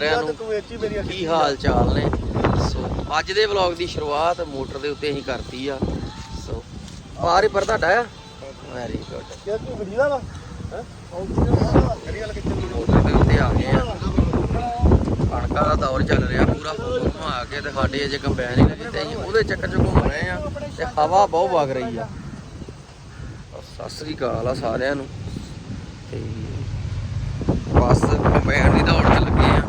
ਸਾਰਿਆਂ ਨੂੰ ਕੀ ਹਾਲ ਚਾਲ ਨੇ? ਸੋ ਅੱਜ ਦੇ ਵਲੌਗ ਦੀ ਸ਼ੁਰੂਆਤ ਮੋਟਰ ਦੇ ਉੱਤੇ ਅਸੀਂ ਕਰਤੀ ਆ। ਸੋ ਪਾਰ ਹੀ ਪਰ ਤੁਹਾਡਾ ਆ। ਵੈਰੀ ਗੁੱਡ ਤੂੰ ਵਾ ਹੈ? ਮੋਟਰ ਦੇ ਉੱਤੇ ਆ ਗਏ ਆ। ਕਣਕਾਂ ਦਾ ਦੌਰ ਚੱਲ ਰਿਹਾ ਪੂਰਾ। ਘੁਮਾ ਕੇ ਤੇ ਸਾਡੇ ਅਜੇ ਕੰਬਾਈਨ ਨਹੀਂ ਲੱਗੀ ਤੇ ਅਸੀਂ ਉਹਦੇ ਚੱਕਰ ਚ ਘੁੰਮ ਰਹੇ ਆ ਤੇ ਹਵਾ ਬਹੁਤ ਵਗ ਰਹੀ ਆ। ਸਤਿ ਸ੍ਰੀ ਅਕਾਲ ਆ ਸਾਰਿਆਂ ਨੂੰ। ਤੇ ਬਸ ਕੰਬਾਈਨ ਦੀ ਦੌੜ ਚ ਲੱਗੇ ਆ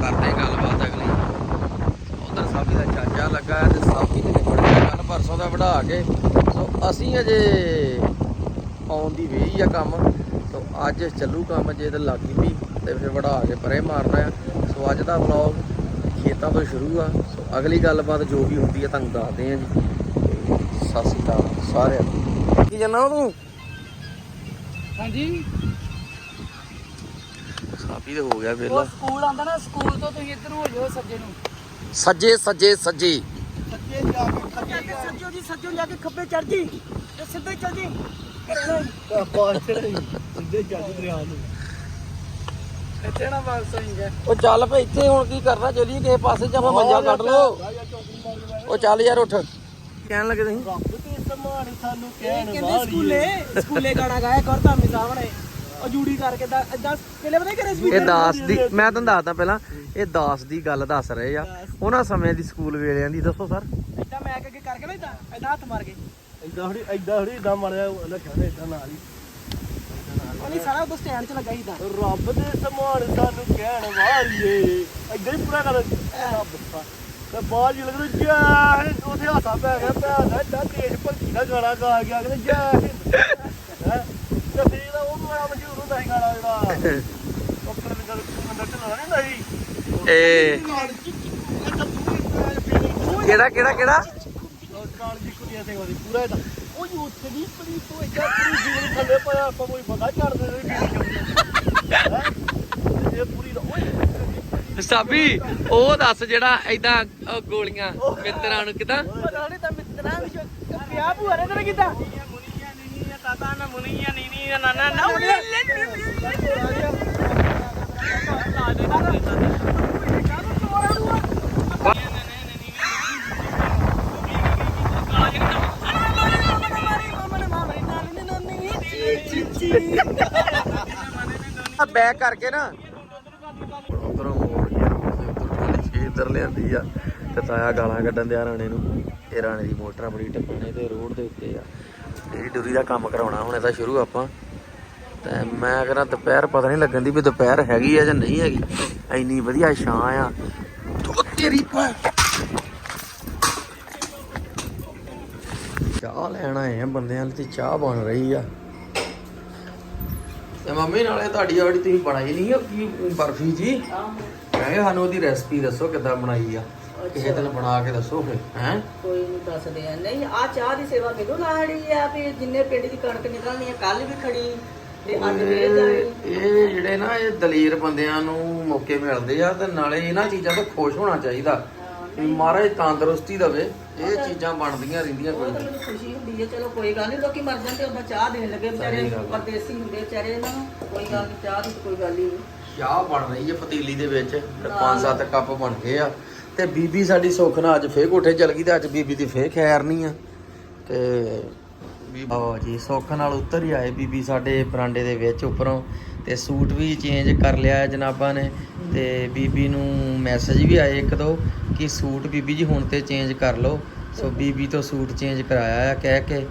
ਕਰਦੇ ਗੱਲਬਾਤ ਅਗਲੀ ਉਧਰ ਸਾਬੀ ਦਾ ਚਾਚਾ ਲੱਗਾ ਹੈ ਤੇ ਸਾਬੀ ਨੇ ਬੜਾ ਕੱਲ ਵਢਾ ਕੇ। ਸੋ ਅਸੀਂ ਅਜੇ ਆਉਣ ਦੀ ਵੇਹੀ ਆ ਕੰਮ। ਸੋ ਅੱਜ ਚੱਲੂ ਕੰਮ ਜੇ ਤੇ ਲੱਗੀ ਵੀ ਤੇ ਫਿਰ ਵਢਾ ਕੇ ਪਰੇ ਮਾਰਨਾ ਆ। ਸੋ ਅੱਜ ਦਾ ਵਲੌਗ ਖੇਤਾਂ ਤੋਂ ਸ਼ੁਰੂ ਆ। ਸੋ ਅਗਲੀ ਗੱਲਬਾਤ ਜੋ ਵੀ ਹੁੰਦੀ ਆ ਤੁਹਾਨੂੰ ਦੱਸਦੇ ਆ ਜੀ। ਸਤਿ ਸ਼੍ਰੀ ਅਕਾਲ ਸਾਰਿਆਂ ਨੂੰ। ਕੀ ਜਾਨਾ ਤੂੰ? ਹਾਂਜੀ। ਸਾਬੀ ਤੇ ਹੋ ਗਿਆ ਉਹ ਵੇਲਾ ਸਕੂਲ ਆਂਦਾ ਨਾ ਸਕੂਲ ਤੋਂ ਤੁਸੀਂ ਇੱਧਰ ਹੋ ਜਾਓ ਸੱਜੇ ਨੂੰ। ਸੱਜੇ ਸੱਜੇ ਸੱਜੇ। ਸੱਜੇ ਜਾ ਕੇ ਜਾ ਕੇ ਸੱਜੋ ਜੀ ਸੱਜੋ ਜਾ ਕੇ ਖੱਬੇ ਚੜ ਜੀ। ਤੇ ਸਿੱਧੇ ਚੱਲ ਜੀ। ਸਿੱਧੇ ਜੱਜ ਦਰਿਆ ਨੂੰ ਇੱਥੇ ਨਾ ਬਸ ਹੋਈ ਗਏ ਉਹ ਚੱਲ ਭਈ ਇੱਥੇ ਹੁਣ ਕੀ ਕਰਨਾ? ਚਲੀਏ ਕਿਸੇ ਪਾਸੇ ਜਾਂ ਆਪਾਂ ਮੰਜਾ ਕੱਢ ਲੋ ਉਹ ਚੱਲ ਯਾਰ ਉੱਠ। ਕਹਿਣ ਲੱਗੇ ਤੁਸੀਂ? ਰੱਬ ਤੇ ਸਮਾਨ ਸਾਨੂੰ ਕਹਿਣ ਕਹਿੰਦੇ ਵਾਲੀ ਸਕੂਲੇ ਸਕੂਲੇ ਗਾਣਾ ਗਾਇਆ ਕਰ ਧਾਮੀ ਸਾਹਮਣੇ ਉਹ ਜੂੜੀ ਕਰਕੇ ਦਾ ਇਦਾਂ ਪਹਿਲੇ ਪਤਾ ਕਰੇ ਸੀ ਇਹ ਦਾਸ ਦੀ ਮੈਂ ਤੁਹਾਨੂੰ ਦੱਸਦਾ ਪਹਿਲਾਂ ਇਹ ਦਾਸ ਦੀ ਗੱਲ ਦੱਸ ਰਹੇ ਆ। ਉਹਨਾਂ ਸਮੇਂ ਦੀ ਸਕੂਲ ਵੇਲਿਆਂ ਦੀ ਦੱਸੋ ਸਰ। ਇਦਾਂ ਮੈਂ ਅੱਗੇ ਕਰਕੇ ਨਾ ਇਦਾਂ ਇਦਾਂ ਹੱਥ ਮਾਰ ਕੇ। ਐਦਾਂ ਥੋੜੀ ਐਦਾਂ ਥੋੜੀ ਇਦਾਂ ਮਰਿਆ ਲੱਖਾਂ ਨੇ ਇਦਾਂ ਨਾਲ ਹੀ। ਉਹ ਨਹੀਂ ਸਾਰਾ ਉਦੋਂ ਸਟੈਂਡ 'ਚ ਲੱਗਾ ਸੀ ਇਦਾਂ ਰੱਬ ਦੇ ਸਮਾਨ ਸਾਨੂੰ ਕਹਿਣ ਵਾਲੀਏ। ਐਦਾਂ ਹੀ ਪੂਰਾ ਕਰ। ਰੱਬ ਦਾ। ਤੇ ਬਾਅਦ ਹੀ ਲੱਗਦਾ ਜੈ ਹਿੰਦ ਉਥੇ ਹੱਥਾਂ ਪੈ ਗਿਆ ਭੈਣ ਦਾ ਏਡਾ ਤੇਜ ਭੰਗੀ ਦਾ ਗਾਣਾ ਗਾ ਗਿਆ ਕਿ ਜੈ ਹਿੰਦ। ਹੈ ਤੇ ਫਿਰ ਉਹ ਬੜਾ ਮਸ਼ਹੂਰ ਹੁੰਦਾ ਸੀ ਗਾਣਾ ਜਿਹੜਾ ਡਾਕਟਰ ਦੇ ਗੱਲ ਮੰਦਰ ਚ ਲਾਉਣਾ ਨਹੀਂ ਹੁੰਦਾ ਸੀ ਇਹ ਕਿਹੜਾ ਕਿਹੜਾ ਕਿਹੜਾ? ਕਾਲ ਦੀ ਕੁੜੀਆਂ ਸਿੰਘ ਵਾਲੀ ਪੂਰਾ ਇਹਦਾ ਉਹ ਯੂਥ ਦੀ ਪੜੀ ਤੋਂ ਇੱਦਾਂ ਪੂਰੀ ਜੀਵਨ ਥੱਲੇ ਪਾਇਆ ਆਪਾਂ ਕੋਈ ਪਤਾ ਕਰਦੇ ਨੇ ਹੈ ਇਹ ਪੂਰੀ ਦਾ ਓਏ ਸਾਬੀ ਉਹ ਦੱਸ ਜਿਹੜਾ ਐਦਾਂ ਗੋਲੀਆਂ ਮਿੱਤਰਾਂ ਨੂੰ ਕਿਦਾਂ? ਪਤਾ ਨਹੀਂ ਤਾਂ ਮਿੱਤਰਾਂ ਵਿੱਚ ਪਿਆ ਭੂਆ ਨੇ ਕਿਦਾਂ? ਬੈਕ ਕਰਕੇ ਨਾ। ਉਧਰੋਂ ਮੋੜ ਗਿਆ ਉਧਰ ਇੱਧਰ ਲਿਆਂਦੀ ਆ ਤੇ ਤਾਇਆ ਗਾਲਾਂ ਕੱਢਣ ਦਿਆ ਰਾਣੇ ਨੂੰ। ਇਹ ਰਾਣੇ ਦੀ ਮੋਟਰ ਬੜੀ ਟੱਪਣੇ ਤੇ ਰੋਡ ਦੇ ਉੱਤੇ ਆ। ਇਹ ਡੁਰੀ ਦਾ ਕੰਮ ਕਰਾਉਣਾ, ਹੁਣ ਇਹਦਾ ਸ਼ੁਰੂ ਆਪਾਂ। ਤੇ ਮੈਂ ਕਹਿੰਦਾ, ਦੁਪਹਿਰ ਪਤਾ ਨਹੀਂ ਲੱਗਣ ਦੀ ਵੀ ਦੁਪਹਿਰ ਹੈਗੀ ਆ ਜਾਂ ਨਹੀਂ ਹੈਗੀ। ਐਨੀ ਵਧੀਆ ਛਾਂ ਆ। ਤੇਰੀ ਪਾ ਚਾਹ ਲੈਣ ਆਏ ਆ ਬੰਦਿਆਂ ਲਈ ਤੇ ਚਾਹ ਬਣ ਰਹੀ ਆ। ਤੇ ਮੰਮੀ, ਨਾਲੇ ਤੁਹਾਡੀ ਜਿਹੜੀ ਤੁਸੀਂ ਬਣਾਈ ਨਹੀਂ ਕੀ ਬਰਫੀ ਜੀ? ਮੈਂ ਕਿਹਾ ਸਾਨੂੰ ਉਹਦੀ ਰੈਸਪੀ ਦੱਸੋ ਕਿੱਦਾਂ ਬਣਾਈ ਆ। ਕਿਸੇ ਦਿਨ ਬਣਾ ਕੇ ਦੱਸੋ ਫਿਰ ਹੈ? ਕੋਈ ਨਹੀਂ ਦੱਸਦੇ ਆ। ਨਹੀਂ ਆ ਚਾਹ ਦੀ ਸੇਵਾ ਮੈਨੂੰ ਲਾੜੀ ਆ ਵੀ ਜਿੰਨੇ ਪਿੰਡ ਦੀ ਕਣਕ ਨਿਕਲਣੀ ਆ ਕੱਲ ਵੀ ਖੜੀ ਤੇ ਅੱਜ ਵੇਚ ਜਾਣੀ ਇਹ ਜਿਹੜੇ ਨਾ ਇਹ ਦਲੇਰ ਬੰਦਿਆਂ ਨੂੰ ਮੌਕੇ ਮਿਲਦੇ ਆ ਤੇ ਨਾਲੇ ਇਹਨਾਂ ਚੀਜ਼ਾਂ ਤੋਂ ਖੁਸ਼ ਹੋਣਾ ਚਾਹੀਦਾ। ਵੀ ਮਹਾਰਾਜ ਤੰਦਰੁਸਤੀ ਦਵੇ ਇਹ ਚੀਜ਼ਾਂ ਬਣਦੀਆਂ ਰਹਿੰਦੀਆਂ ਕੋਈ ਨਹੀਂ ਮੈਨੂੰ ਖੁਸ਼ੀ ਹੁੰਦੀ ਹੈ ਚਲੋ ਕੋਈ ਗੱਲ ਨਹੀਂ ਲੋਕੀ ਮਰ ਜਾਂਦੇ ਉਹਦਾ ਚਾਹ ਦੇਣ ਲੱਗੇ ਵਿਚਾਰੇ ਸਹੀ ਗੱਲ ਆ। ਪਰਦੇਸੀ ਹੁੰਦੇ ਵਿਚਾਰੇ ਇਹਨਾਂ ਨੂੰ। ਕੋਈ ਗੱਲ ਨਹੀਂ ਚਾਹ ਦੀ ਕੋਈ ਗੱਲ ਨਹੀਂ ਚਾਹ ਬਣ ਰਹੀ ਹੈ ਪਤੀਲੀ ਦੇ ਵਿੱਚ ਤੇ ਪੰਜ ਸੱਤ ਕੱਪ ਬਣ ਗਏ ਆ। ਤੇ ਬੀਬੀ ਸਾਡੀ ਸੁੱਖ ਨਾਲ ਅੱਜ ਫੇਰ ਕੋਠੇ ਚਲ ਗਈ ਤੇ ਅੱਜ ਬੀਬੀ ਦੀ ਫੇਰ ਖੈਰ ਨਹੀਂ ਆ। ਤੇ ਆਓ ਜੀ ਸੁੱਖ ਨਾਲ ਉੱਤਰ ਹੀ ਆਏ ਬੀਬੀ ਸਾਡੇ ਬਰਾਂਡੇ ਦੇ ਵਿੱਚ ਉੱਪਰੋਂ। ਤੇ ਸੂਟ ਵੀ ਚੇਂਜ ਕਰ ਲਿਆ ਜਨਾਬਾਂ ਨੇ। ਤੇ ਬੀਬੀ ਨੂੰ ਮੈਸੇਜ ਵੀ ਆਏ ਇੱਕ ਦੋ ਕਿ ਸੂਟ ਬੀਬੀ ਜੀ ਹੁਣ ਤੇ ਚੇਂਜ ਕਰ ਲਓ। ਸੋ ਬੀਬੀ ਤੋਂ ਸੂਟ ਚੇਂਜ ਕਰਾਇਆ ਆ ਕਹਿ ਕੇ।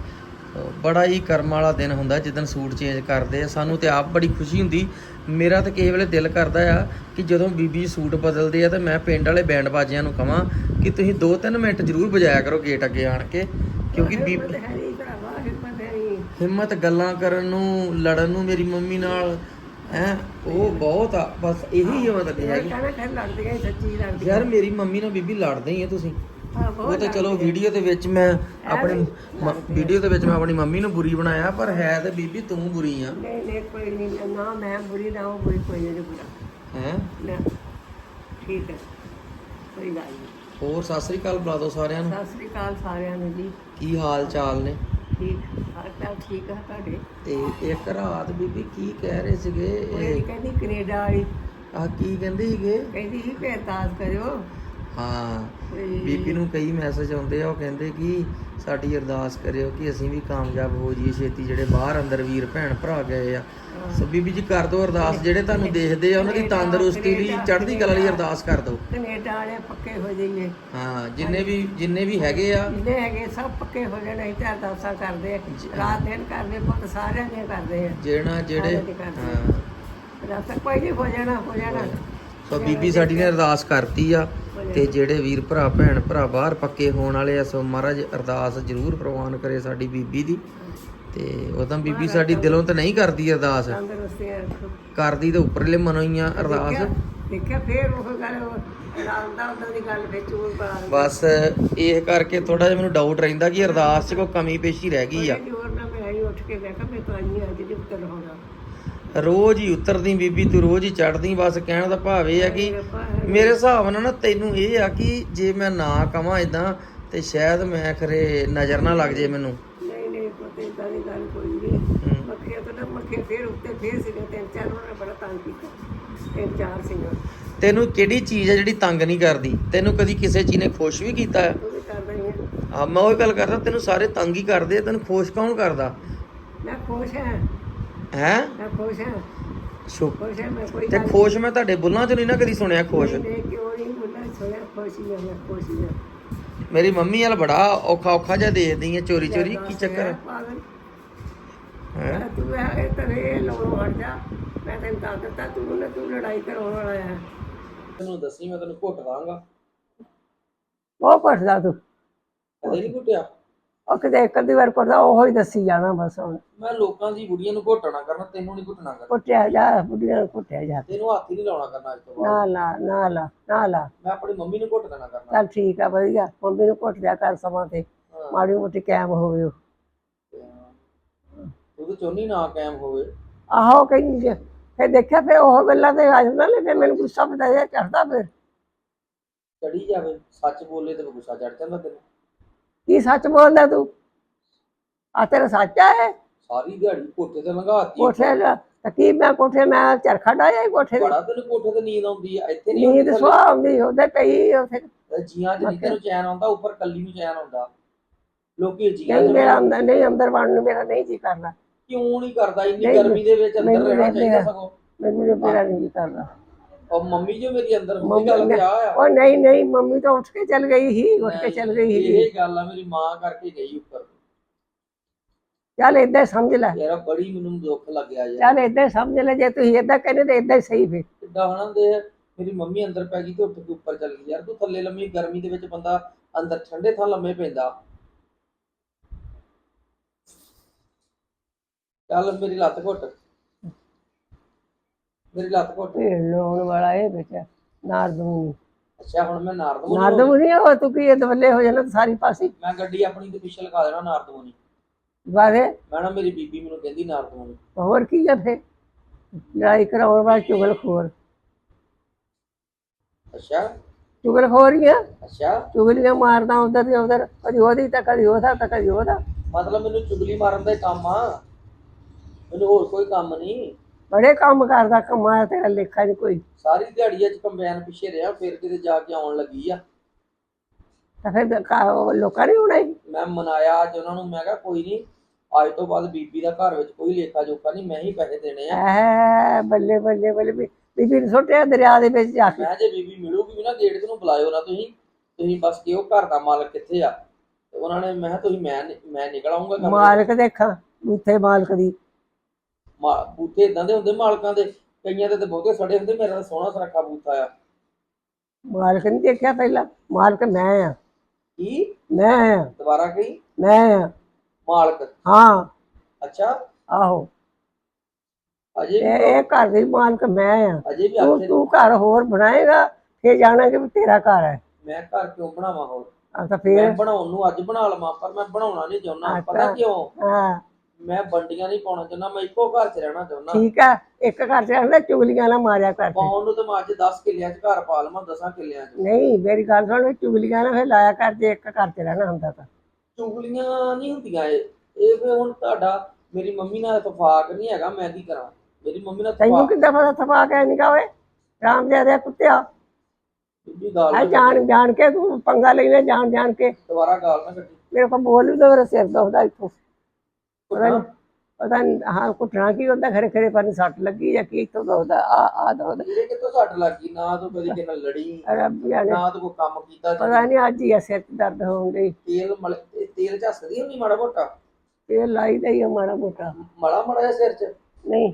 ਬੜਾ ਹੀ ਕਰਮ ਵਾਲਾ ਦਿਨ ਹੁੰਦਾ ਜਿੱਦਣ ਸੂਟ ਚੇਂਜ ਕਰਦੇ ਆ। ਸਾਨੂੰ ਤੇ ਆਪ ਬੜੀ ਖੁਸ਼ੀ ਹੁੰਦੀ। ਮੇਰਾ ਤਾਂ ਕਿਸੇ ਵੇਲੇ ਦਿਲ ਕਰਦਾ ਆ ਕਿ ਜਦੋਂ ਬੀਬੀ ਸੂਟ ਬਦਲਦੇ ਆ ਤੇ ਮੈਂ ਪਿੰਡ ਵਾਲੇ ਬੈਂਡ ਬਾਜਿਆਂ ਨੂੰ ਕਹਾਂ ਕਿ ਤੁਸੀਂ 2-3 ਮਿੰਟ ਜ਼ਰੂਰ ਵਜਾਇਆ ਕਰੋ ਗੇਟ ਅੱਗੇ ਆਣ ਕੇ ਕਿਉਂਕਿ ਬੀਬੀ ਹਿੰਮਤ ਗੱਲਾਂ ਕਰਨ ਨੂੰ ਲੜਨ ਨੂੰ ਮੇਰੀ ਮੰਮੀ ਨਾਲ ਹੈ ਉਹ ਬਹੁਤ ਆ ਬਸ ਇਹੀ ਹਿੰਮਤ ਨਹੀਂ ਹੈਗੀ। ਯਾਰ ਮੇਰੀ ਮੰਮੀ ਨਾਲ ਬੀਬੀ ਲੜਦੇ ਹੀ ਆ ਤੁਸੀਂ। ਉਹ ਤਾਂ ਚਲੋ ਵੀਡੀਓ ਦੇ ਵਿੱਚ ਮੈਂ ਆਪਣੀ ਵੀਡੀਓ ਦੇ ਵਿੱਚ ਮੈਂ ਆਪਣੀ ਮੰਮੀ ਨੂੰ ਬੁਰੀ ਬਣਾਇਆ ਪਰ ਹੈ ਤੇ ਬੀਬੀ ਤੂੰ ਬੁਰੀ ਆ। ਨਹੀਂ ਨਹੀਂ ਕੋਈ ਨਹੀਂ ਨਾ ਮੈਂ ਬੁਰੀ ਨਾ ਉਹ ਬੁਰੀ ਕੋਈ ਨਹੀਂ ਬੁਰਾ। ਹੈ? ਨਾ ਠੀਕ ਹੈ ਕੋਈ ਗੱਲ ਨਹੀਂ। ਹੋਰ ਸਤਿ ਸ੍ਰੀ ਅਕਾਲ ਬੁਲਾ ਦਿਓ ਸਾਰਿਆਂ ਨੂੰ। ਸਤਿ ਸ੍ਰੀ ਅਕਾਲ ਸਾਰਿਆਂ ਨੂੰ ਜੀ। ਕੀ ਹਾਲ ਚਾਲ ਨੇ? ਠੀਕ ਹਾਲ ਠੀਕ ਆ ਤੁਹਾਡੇ? ਤੇ ਇੱਕ ਰਾਤ ਬੀਬੀ ਕੀ ਕਹਿ ਰਹੇ ਸੀਗੇ ਇਹ ਕਹਿੰਦੀ ਕੈਨੇਡਾ ਵਾਲੀ ਆ ਕੀ ਕਹਿੰਦੇ ਸੀਗੇ? ਕਹਿੰਦੀ ਸੀ ਕਿ ਅਰਦਾਸ ਕਰਿਓ। ਹਾਂ ਬੀਬੀ ਨੂੰ ਕਈ ਮੈਸੇਜ ਆਉਂਦੇ ਆ ਉਹ ਕਹਿੰਦੇ ਕਿ ਸਾਡੀ ਅਰਦਾਸ ਕਰਿਓ ਕਿ ਅਸੀਂ ਵੀ ਕਾਮਯਾਬ ਹੋ ਜਾਈਏ ਛੇਤੀ ਜਿਹੜੇ ਬਾਹਰ ਅੰਦਰ ਵੀਰ ਭੈਣ ਭਰਾ ਗਏ ਆ। ਸੋ ਬੀਬੀ ਜੀ ਕਰ ਦਿਓ ਅਰਦਾਸ ਜਿਹੜੇ ਤੁਹਾਨੂੰ ਦੇਖਦੇ ਆ ਉਹਨਾਂ ਦੀ ਤੰਦਰੁਸਤੀ ਲਈ ਚੜ੍ਹਦੀ ਕਲਾ ਲਈ ਅਰਦਾਸ ਕਰ ਦਿਓ ਕੈਨੇਡਾ ਵਾਲੇ ਪੱਕੇ ਹੋ ਜਾਈਏ। ਹਾਂ ਜਿੰਨੇ ਵੀ ਜਿੰਨੇ ਵੀ ਹੈਗੇ ਆ। ਜਿਹਦੇ ਹੈਗੇ ਸਭ ਪੱਕੇ ਹੋ ਜਾਣ ਅਸੀਂ ਤਾਂ ਅਰਦਾਸਾਂ ਕਰਦੇ ਆ। ਰਾਤ ਦਿਨ ਕਰਦੇ ਪੁੱਤ ਸਾਰਿਆਂ ਦੀਆਂ ਕਰਦੇ ਆ। ਜਿਹੜਾ ਜਿਹੜੇ ਦੀ ਹਾਂ। ਅਰਦਾਸਾਂ ਕੋਈ ਨਹੀਂ ਹੋ ਜਾਣਾ। ਹੋ ਜਾਣਾ। ਸੋ ਬੀਬੀ ਸਾਡੀ ਨੇ ਅਰਦਾਸ ਕਰਤੀ ਆ। ਤੇ ਜਿਹੜੇ ਵੀਰ ਭਰਾ ਭੈਣ ਭਰਾ ਬਾਹਰ ਪੱਕੇ ਹੋਣ ਵਾਲੇ ਆ ਸੋ ਮਹਾਰਾਜ ਅਰਦਾਸ ਜ਼ਰੂਰ ਪ੍ਰਵਾਨ ਕਰੇ ਸਾਡੀ ਬੀਬੀ ਦੀ। ਤੇ ਤਾਂ ਬੀਬੀ ਸਾਡੀ ਦਿਲੋਂ ਤਾਂ ਨਹੀਂ ਕਰਦੀ ਅਰਦਾਸ। ਕਰਦੀ ਤਾਂ ਉੱਪਰਲੇ ਮਨੋਂ ਹੀ ਆ ਅਰਦਾਸ। ਦੇਖਿਆ- ਦੇਖਿਆ ਫੇਰ ਉਹ ਗੱਲ ਉਹ ਰਾਮਦਾ ਉਦਾਂ ਦੀ ਗੱਲ ਵਿੱਚ ਉਹ ਬਣਾ ਬਸ ਇਹ ਕਰਕੇ ਥੋੜਾ ਜਿਹਾ ਮੈਨੂੰ ਡਾਊਟ ਰਹਿੰਦਾ ਕਿ ਅਰਦਾਸ 'ਚ ਕੋਈ ਕਮੀ ਪੇਸ਼ੀ ਰਹਿ ਗਈ ਆ। ਜੋਰ ਨਾਲ ਮੈਂ ਆਈ ਉੱਠ ਕੇ ਮੈਂ ਕਿਹਾ ਮੈਂ ਤਾਂ ਆਈ ਅੱਜ ਦੀ ਉੱਤਰ ਹੋਣਾ ਰੋਜ਼ ਹੀ ਉਤਰਦੀ ਬੀਬੀ ਤੂੰ ਰੋਜ਼ ਹੀ ਚੜਦੀ ਬਸ ਕਹਿਣ ਦਾ ਭਾਵ ਇਹ ਆ ਕਿ ਮੇਰੇ ਹਿਸਾਬ ਨਾਲ ਨਾ ਤੈਨੂੰ ਇਹ ਆ ਕਿ ਜੇ ਮੈਂ ਨਾ ਕਵਾਂ ਇਦਾਂ ਤੇ ਸ਼ਾਇਦ ਮੈਂ ਖਰੇ ਨਜ਼ਰ ਨਾ ਲੱਗ ਜੇ ਮੈਨੂੰ। ਨਹੀਂ ਨਹੀਂ ਪਤਾ ਇਦਾਂ ਦੀ ਗੱਲ ਕੋਈ ਨਹੀਂ ਹੂੰ। ਮੱਖੀਆਂ ਤੋਂ ਨਾ ਮੱਖੀਆਂ ਫੇਰ ਉੱਤੇ ਫੇਰ ਸੀਗੇ ਤਿੰਨ ਚਾਰ ਉਹਨਾਂ ਨੇ ਬੜਾ ਤੰਗ ਕੀਤਾ। ਤਿੰਨ ਚਾਰ ਸੀਗਾ ਤੈਨੂੰ ਕਿਹੜੀ ਚੀਜ਼ ਆ ਜਿਹੜੀ ਤੰਗ ਨਹੀਂ ਕਰਦੀ? ਤੈਨੂੰ ਕਦੀ ਕਿਸੇ ਚੀਜ਼ ਨੇ ਖੁਸ਼ ਵੀ ਕੀਤਾ? ਹੈ। ਹੀ ਮੈਂ ਉਹ ਗੱਲ ਕਰਦਾ ਤੈਨੂੰ ਸਾਰੇ ਤੰਗ ਹੀ ਕਰਦੇ ਤੈਨੂੰ ਖੁਸ਼ ਕੌਣ ਕਰਦਾ? ਮੈਂ ਖੁਸ਼ ਹਾਂ। ਹੈ? ਮੈਂ ਖੁਸ਼ ਹਾਂ। ਸ਼ੁਕ ਖੁਸ਼ ਹਾਂ ਮੈਂ ਕੋਈ ਤੇ ਗੱਲ ਖੁਸ਼ ਮੈਂ ਤੁਹਾਡੇ ਬੁੱਲਾਂ 'ਚ ਨਹੀਂ ਨਾ ਕਦੀ ਸੁਣਿਆ ਖੁਸ਼। ਨਹੀਂ ਨਹੀਂ, ਕਿਉਂ ਨਹੀਂ ਬੁੱਲਾ ਸੋਇਆ ਖੁਸ਼ੀ ਹਾਂ ਮੈਂ ਖੁਸ਼ੀ ਹਾਂ ਮੇਰੀ ਮੰਮੀ ਵਾਲ ਬੜਾ ਔਖਾ ਔਖਾ ਜਿਹਾ ਦੇਖਦੀ ਹੈ ਚੋਰੀ ਚੋਰੀ ਕੀ ਚੱਕਰ? ਹੈ ਪਾਗਲ। ਹੈਂ? ਮੈਂ ਤੂੰ ਇਹ ਤਰੇ ਲੋੜ ਹਟ ਜਾ ਮੈਂ ਤੈਨੂੰ ਦੱਸ ਦਿੱਤਾ ਤੂੰ ਨਾ ਤੂੰ ਲੜਾਈ ਕਰਾਉਣ ਵਾਲਾ ਹੈ ਤੈਨੂੰ ਦੱਸੀ ਮੈਂ ਤੈਨੂੰ ਘੁੱਟ ਦਾਂਗਾ। ਉਹ ਪੜਦਾ ਤੂੰ। ਕਦੇ ਨਹੀਂ ਘੁੱਟਿਆ? ਉਹ ਕਿਤੇ ਇੱਕ ਅੱਧੀ ਵਾਰ ਪੜਦਾ ਉਹੋ ਹੀ ਦੱਸੀ ਜਾਣਾ ਬਸ ਹੁਣ। ਮੈਂ ਲੋਕਾਂ ਦੀ ਬੁੜੀਆਂ ਨੂੰ ਘੁੱਟਣਾ ਕਰਨਾ ਤੈਨੂੰ ਨਹੀਂ ਘੁੱਟਣਾ ਕਰਨਾ। ਕੁੱਟਿਆ ਜਾ ਬੁੱਢੀਆਂ ਨੂੰ ਕੁੱਟਿਆ ਜਾ। ਤੈਨੂੰ ਹੱਥ ਹੀ ਨਹੀਂ ਲਾਉਣਾ ਕਰਨਾ ਅੱਜ ਤੋਂ ਬਾਅਦ। ਨਾ ਲਾ ਨਾ ਲਾ ਨਾ ਲਾ। ਮੈਂ ਆਪਣੀ ਮੰਮੀ ਨੂੰ ਘੁੱਟ ਦੇਣਾ ਕਰਨਾ। ਚੱਲ ਠੀਕ ਆ ਵਧੀਆ। ਮੰਮੀ ਨੂੰ ਕੁੱਟ ਦਿਆ ਕਰ ਸਮਾਂ ਤੇ। ਮਾੜੀ ਮੋਟੀ ਕੈਮ ਹੋਵੇ ਉਹ। ਤੂੰ ਤਾਂ ਚਾਹੁੰਦੀ ਨਾ ਕਾਇਮ ਹੋਵੇ। ਆਹੋ ਕਹਿੰਦੀ ਜੇ। ਫਿਰ ਦੇਖਿਆ ਫਿਰ ਉਹ ਗੱਲਾਂ ਤੇ ਆ ਜਾਂਦਾ ਲੈ ਫਿਰ ਮੈਨੂੰ ਗੁੱਸਾ ਜਾ ਚੜਦਾ ਫਿਰ। ਚੜੀ ਜਾਵੇ। ਸੱਚ ਬੋਲੇ ਤੇ ਗੁੱਸਾ ਚੜ ਜਾਂਦਾ ਤੈਨੂੰ। ਕੀ ਸੱਚ ਬੋਲਦਾ ਤੂੰ? ਆ ਤੇਰਾ ਸੱਚ ਹੈ ਸਾਰੀ ਦਿਹਾੜੀ ਕੋਠੇ ਤੇ ਲੰਘਾਤੀ। ਕੋਠੇ ਦਾ ਤਾਂ ਕੀ ਮੈਂ ਕੋਠੇ ਮੈਂ ਚਰਖਾ ਡਾਇਆ ਸੀ ਕੋਠੇ ਦੇ ਬੜਾ ਤੈਨੂੰ ਕੋਠੇ ਤੇ ਨੀਂਦ ਆਉਂਦੀ ਆ ਇੱਥੇ ਨਹੀਂ ਨੀਂਦ ਆਉਂਦੀ ਸੁਆ ਆਉਂਦੀ ਉਹਦੇ ਪਈ ਉੱਥੇ। ਜੀਆਂ ਚ ਨਹੀਂ ਤੈਨੂੰ ਚੈਨ ਆਉਂਦਾ ਉੱਪਰ ਕੱਲੀ ਨੂੰ ਚੈਨ ਆਉਂਦਾ। ਲੋਕੀ ਜੀਆਂ ਨਹੀਂ ਮੇਰਾ ਅੰਦਰ ਨਹੀਂ ਅੰਦਰ ਵੜਨ ਨੂੰ ਮੇਰਾ ਨਹੀਂ ਜੀ ਕਰਦਾ। ਕਿਉਂ ਨਹੀਂ ਕਰਦਾ? ਇੰਨੀ ਨਹੀਂ, ਗਰਮੀ ਦੇ ਵਿੱਚ ਅੰਦਰ ਮੈਨੂੰ ਰਹਿਣਾ ਨਹੀਂ ਚਾਹੀਦਾ ਮੇਰਾ- ਸਗੋਂ। ਮੈਨੂੰ ਮੇਰਾ ਨਹੀਂ ਜੀ ਕਰਦਾ। ਮੰਮੀ ਜੋ ਮੇਰੀ ਅੰਦਰ ਹੁੰਦੀ ਮੰਮੀ ਗੱਲ ਤੇ ਆ ਆ। ਉਹ ਨਹੀਂ ਨਹੀਂ ਮੰਮੀ ਤਾਂ ਉੱਠ ਕੇ ਚੱਲ ਗਈ ਸੀ ਉੱਠ ਕੇ ਚੱਲ ਗਈ ਸੀ। ਇਹ ਗੱਲ ਆ ਮੇਰੀ ਮਾਂ ਕਰਕੇ ਗਈ ਉੱਪਰ। ਚੱਲ ਏਦਾਂ ਹੀ ਸਮਝ ਲੈ। ਯਾਰ ਬੜੀ ਮੈਨੂੰ ਦੁੱਖ ਲੱਗਿਆ ਯਾਰ। ਚੱਲ ਏਦਾਂ ਹੀ ਸਮਝ ਲੈ ਜੇ ਤੁਸੀਂ ਏਦਾਂ ਕਹਿੰਦੇ ਤਾਂ ਏਦਾਂ ਹੀ ਸਹੀ ਫੇ ਕਿੱਦਾਂ ਹਨਾ ਦੇ ਮੇਰੀ ਮੰਮੀ ਅੰਦਰ ਪੈ ਗਈ ਤੇ ਉੱਠ ਕੇ ਉੱਪਰ ਚੱਲ ਗਈ। ਯਾਰ ਤੂੰ ਥੱਲੇ ਲੰਮੀ ਗਰਮੀ ਦੇ ਵਿੱਚ ਬੰਦਾ ਅੰਦਰ ਠੰਡੇ ਥਾਂ ਲੰਮੇ ਪੈਂਦਾ। ਚੱਲ ਮੇਰੀ ਲੱਤ ਘੁੱਟ। ਮੇਰੀ ਲੱਤ ਘੁੱਟ ਭੇੜ ਲਾਉਣ ਵਾਲਾ ਇਹ ਵਿੱਚ ਨਾਰਦਮੁਨੀ ਅੱਛਾ ਹੁਣ ਮੈਂ ਨਾਰਦਮੁਨੀ ਹੋ- ਨਾਰਦਮੁਨੀ ਉਹ ਤੂੰ ਕੀ ਦਵੱਲੇ ਹੋ ਜਾਣਾ ਸਾਰੀ ਪਾਸੇ? ਮੈਂ ਗੱਡੀ ਆਪਣੀ ਦੇ ਪਿੱਛੇ ਲਗਾ ਦੇਣਾ ਨਾਰਦਮੁਨੀ ਬਾਰੇ ਮੈਂ ਨਾ ਮੇਰੀ ਬੀਬੀ ਮੈਨੂੰ ਕਹਿੰਦੀ ਨਾਰਦਮੁਨੀ ਹੋਰ ਕੀ ਆ ਫੇ ਲੜਾਈ ਕਰਾਉਣ ਵਾਲਾ ਚੁਗਲ ਖੋਰ। ਅੱਛਾ। ਚੁਗਲ ਖੋਰੀਆਂ ਅੱਛਾ। ਚੁਗਲੀਆਂ ਮਾਰਦਾ ਉਧਰ ਤੇ ਉਧਰ ਕਦੀ ਉਹਦੀ ਤਾਂ ਕਦੀ ਉਹਦਾ ਤਾਂ ਕਦੀ ਉਹਦਾ। ਮਤਲਬ ਮੈਨੂੰ ਚੁਗਲੀ ਮਾਰਨ ਦਾ ਕੰਮ ਆ। ਮੈਨੂੰ ਹੋਰ ਕੋਈ ਕੰਮ ਨਹੀਂ। ਬੜੇ ਕੰਮ ਕਰਦਾ ਕਮਾਇਆ ਤੇਰਾ ਲੇਖਾ ਨਹੀਂ ਕੋਈ। ਸਾਰੀ ਦਿਹਾੜੀ ਅੱਜ ਕੰਬਾਈਨ ਪਿੱਛੇ ਰਿਹਾ ਫਿਰ ਕਿਤੇ ਜਾ ਕੇ ਆਉਣ ਲੱਗੀ ਆ। ਤਾਂ ਫਿਰ ਕਾ- ਉਹ ਲੋਕਾਂ ਨੇ ਹੋਣਾ ਹੀ। ਮੈਂ ਮਨਾਇਆ ਅੱਜ ਉਹਨਾਂ ਨੂੰ ਮੈਂ ਕਿਹਾ ਕੋਈ ਨਹੀਂ ਅੱਜ ਤੋਂ ਬਾਅਦ ਬੀਬੀ ਦਾ ਘਰ ਵਿੱਚ ਕੋਈ ਲੇਖਾ ਜੋਖਾ ਨਹੀਂ ਮੈਂ ਹੀ ਪੈਸੇ ਦੇਣੇ ਆ। ਐ ਬੱਲੇ ਬੱਲੇ ਬੱਲੇ ਵੀ- ਬੀਬੀ ਨੂੰ ਸੁੱਟਿਆ ਦਰਿਆ ਦੇ ਵਿੱਚ ਜਾ ਕੇ। ਮੈਂ ਜੇ ਬੀਬੀ ਮਿਲੂਗੀ ਵੀ ਨਾ ਗੇਟ ਤੇ ਨੂੰ ਬੁਲਾਇਓ ਨਾ ਤੁਸੀਂ ਤੁਸੀਂ ਬਸ ਕਿਹੋ ਘਰ ਦਾ ਮਾਲਕ ਕਿੱਥੇ ਆ? ਤੇ ਉਹਨਾਂ ਨੇ ਮੈਂ ਕਿਹਾ ਤੁਸੀਂ ਮੈਂ ਮੈਂ ਨਿਕਲ ਆਉਂਗਾ ਮਾਲਕ ਦੇਖਾਂ ਬੂਥੇ ਮਾਲਕ ਦੀ। ਬੂਥੇ ਇਦਾਂ ਦੇ ਹੁੰਦੇ ਮਾਲਕਾਂ ਦੇ ਕਈਆਂ ਦੇ ਤੇ ਬਹੁਤੇ ਸੜੇ ਹੁੰਦੇ ਮੇਰਾ ਤਾਂ ਸੋਹਣਾ ਸੁਰੱਖਾ ਬੂਥਾ ਆ ਮਾਲਕ ਨਹੀਂ ਦੇਖਿਆ ਪਹਿਲਾਂ? ਮਾਲਕ ਮੈਂ ਆ। ਕੀ? ਮੈਂ ਆ। ਦੁਬਾਰਾ ਕਹੀ? ਮੈਂ ਆ। ਮਾਲਕ। ਹਾਂ। ਅੱਛਾ। ਆਹੋ। ਅਜੇ ਇਹ ਘਰ ਦੀ ਮਾਲਕ ਮੈਂ ਆ। ਅਜੇ ਵੀ ਤੂੰ ਆਖੇ ਤੂੰ ਘਰ ਹੋਰ ਬਣਾਏਗਾ ਫੇਰ ਜਾਣਾਂਗੇ ਵੀ ਤੇਰਾ ਘਰ ਹੈ। ਮੈਂ ਘਰ ਕਿਉਂ ਬਣਾਵਾਂ ਹੋਰ? ਆ ਤਾਂ ਮੈਂ ਫੇਰ ਬਣਾਉਣ ਨੂੰ ਅੱਜ ਬਣਾ ਲਵਾਂ ਪਰ ਮੈਂ ਬਣਾਉਣਾ ਨਹੀਂ ਚਾਹੁੰਦਾ। ਅੱਛਾ। ਪਤਾ ਕਿਉਂ? ਹਾਂ। ਮੈਂ ਬੰਡੀਆਂ ਨਹੀਂ ਪਾਉਣਾ ਚਾਹੁੰਦਾ ਮੈਂ ਇੱਕੋ ਘਰ 'ਚ ਰਹਿਣਾ ਚਾਹੁੰਦਾ। ਠੀਕ ਆ ਇੱਕ ਘਰ ਚ ਰਹਿੰਦਾ ਚੁਗਲੀਆਂ ਨਾ ਮਾਰਿਆ ਕਰ ਪਾਉਣ ਨੂੰ ਤਾਂ ਮੈਂ ਅੱਜ 10 ਕਿੱਲਿਆਂ 'ਚ ਘਰ ਪਾ ਲਵਾਂ 10 ਕਿੱਲਿਆਂ 'ਚ। ਨਹੀਂ ਮੇਰੀ ਗੱਲ ਸੁਣ ਚੁਗਲੀਆਂ ਨਾ ਫੇਰ ਲਾਇਆ ਕਰ ਜੇ ਇੱਕ ਘਰ ਚ ਰਹਿਣਾ ਹੁੰਦਾ ਤਾਂ। ਚੁਗਲੀਆਂ ਨਹੀਂ ਹੁੰਦੀਆਂ ਇਹ। ਇਹ ਵੀ ਹੁਣ ਤੁਹਾਡਾ ਮੇਰੀ ਮੰਮੀ ਨਾਲ ਇਤਫਾਕ ਨਹੀਂ ਹੈਗਾ ਮੈਂ ਕੀ ਕਰਾਂ? ਮੇਰੀ ਮੰਮੀ ਨਾਲ ਤੈਨੂੰ ਇਤਫਾਕ ਕਿੱਦਾਂ ਪਤਾ ਥਪਾ ਕੇ ਨਿਕਾ ਓਏ? ਰਾਮ ਜ਼ਿਆਦਾ ਕੁੱਤਿਆ। ਬੀਬੀ ਗਾਲ ਆ ਜਾਣ ਜਾਣ ਕੇ ਤੂੰ ਪੰਗਾ ਲੈਣਾ ਜਾਣ ਜਾਣ ਕੇ। ਦੁਬਾਰਾ ਗਾਲ ਨਾ ਕੱਢੀ। ਮੇਰੇ ਕੋਲ ਬੋਲ ਵੀ ਦੋ ਮੇਰਾ ਸਿਰ ਦੁਖਦਾ ਇੱਥੋਂ। ਪਤਾ ਨਹੀਂ ਪਤਾ ਨੀ, ਹਾਂ ਕੀ ਹੁੰਦਾ ਖਰੇ ਖਰੇ ਪਰ ਸੱਟ ਲੱਗੀ ਜਾਂ ਕੀ ਇੱਥੋਂ ਦੁਖਦਾ ਆ ਆ ਦੁਖਦਾ ਇਹ ਕਿੱਥੋਂ ਸੱਟ ਲੱਗੀ? ਨਾ ਤੂੰ ਕਦੀ ਕਿਸੇ ਨਾਲ ਲੜੀ ਰੱਬ ਜਾਣੇ। ਨਾ ਤੂੰ ਕੋਈ ਕੰਮ ਕੀਤਾ ਪਤਾ ਨਹੀਂ ਅੱਜ ਹੀ ਆ ਸਿਰ 'ਚ ਦਰਦ ਹੋਣ ਡਈ। ਤੇਲ ਮਲ ਤੇਲ ਝੱਸਦੀ ਹੁੰਦੀ ਮਾੜਾ ਮੋਟਾ? ਇਹ ਲਾਈ ਦਾ ਹੀ ਆ ਮਾੜਾ ਮੋਟਾ। ਮਲਾ ਮੜਾ ਜਿਹਾ ਸਿਰ 'ਚ? ਨਹੀਂ।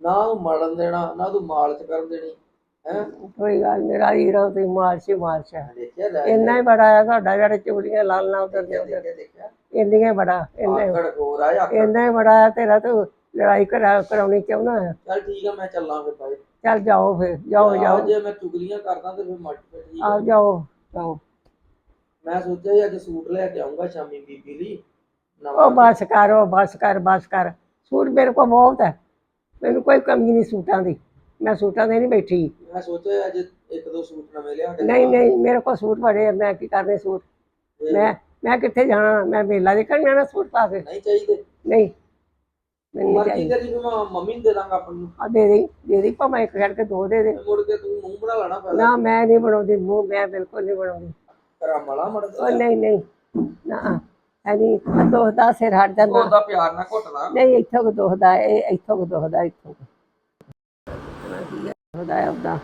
ਨਾ ਤੂੰ ਮਲਣ ਦੇਣਾ ਨਾ ਤੂੰ ਮਾਲਸ਼ ਕਰਨ ਦੇਣੀ ਹੈ? ਕੋਈ ਗੱਲ ਮੇਰਾ ਹੀਰੋ ਤੇ ਮਾਰਸ਼ ਮਾਰਸ਼ ਦੇਖਿਆ ਲੈ ਇੰਨਾ ਹੀ ਬੜਾ ਆ ਤੁਹਾਡਾ ਜਿਹੜਾ ਚੂੜੀਆਂ ਲਾਲ ਨਾ ਦੇ ਉਧਰ ਦੇਖਿਆ ਦੇਖਿਆ। ਇੰਨੀਆਂ ਬੜਾ ਇੰਨਾ ਹੀ- ਆ ਇੰਨਾ ਬੜਾ ਤੇਰਾ ਤੂੰ ਲੜਾਈ ਕਰਾ ਕਰਾਉਣੀ ਚਾਹੁੰਦਾ ਹੈ ਚੱਲ ਠੀਕ ਆ ਮੈਂ ਚੱਲਾਂ ਫਿਰ ਭਾਈ ਚੱਲ ਜਾਓ ਫਿਰ ਜਾਓ ਜਾਓ। ਜੇ ਮੈਂ ਚੁਗਲੀਆਂ ਕਰਦਾ ਤੇ ਫਿਰ ਮੱਟ ਠੀਕ ਆ। ਆਓ ਜਾਓ ਜਾਓ। ਮੈਂ ਸੋਚਿਆ ਸੀ ਅੱਜ ਸੂਟ ਲੈ ਕੇ ਆਉਂਗਾ ਸ਼ਾਮੀ ਬੀਬੀ ਲਈ। ਉਹ ਬਸ ਕਰ ਉਹ ਬਸ ਕਰ ਬਸ ਕਰ। ਸੂਟ ਮੇਰੇ ਕੋਲ ਬਹੁਤ ਹੈ। ਮੈਨੂੰ ਕੋਈ ਕਮੀ ਨਹੀਂ ਸੂਟਾਂ ਦੀ। ਮੈਂ ਸੂਟਾਂ ਦੇ ਨਹੀਂ ਬੈਠੀ। ਮੈਂ ਸੋਚਿਆ ਅੱਜ ਇੱਕ ਦੋ ਸੂਟ ਨਵੇਂ ਲਿਆ ਕੇ ਨਹੀਂ ਨਹੀਂ ਮੇਰੇ ਕੋਲ ਸੂਟ ਬੜੇ ਆ। ਮੈਂ ਕੀ ਕਰਨੇ ਸੂਟ? ਮੈਂ ਮੈਂ ਕਿੱਥੇ ਜਾਣਾ? ਮੈਂ ਮੇਲਾ ਦੇਖਣ ਜਾਣਾ ਸੂਟ ਪਾ ਕੇ। ਨਹੀਂ ਚਾਹੀਦੇ। ਨਹੀਂ। ਮੈਨੂੰ ਨਹੀਂ ਮਰਜ਼ੀ ਚਾਹੀਦਾ। ਤੇਰੀ ਵੀ ਮੈਂ ਮੰਮੀ ਨੂੰ ਦੇ ਦਾਂਗਾ ਆਪਣੀ ਨੂੰ। ਆ ਦੇ ਦੇ ਦੇ ਦੇ ਭਾਵੇਂ ਇੱਕ ਛੱਡ ਕੇ ਦੋ ਦੇ ਦੇ ਮੁੜ ਕੇ ਤੂੰ ਮੂੰਹ ਬਣਾ ਲੈਣਾ ਪਹਿਲਾਂ। ਨਾ ਮੈਂ ਨਹੀਂ ਬਣਾਉਂਦੀ ਮੂੰਹ ਮੈਂ ਬਿਲਕੁਲ ਨਹੀਂ ਬਣਾਉਂਦੀ। ਕਰਾ ਮਲਾ ਮੜ ਉਹ ਨਹੀਂ ਨਹੀਂ। ਨਾ ਐਨੀ ਦੋਹਦਾ ਸਿਰ ਹਟ ਜਾਂਦਾ। ਉਹਦਾ ਪਿਆਰ ਨਾਲ ਘੁੱਟਦਾ ਨਹੀਂ ਇੱਥੋਂ ਕੋ ਦੋਹਦਾ ਇਹ ਇੱਥੋਂ ਕੋ ਦੋਹਦਾ ਇੱਥੋਂ ਕੁ। ਦੋਹਦਾ ਉਹਦਾ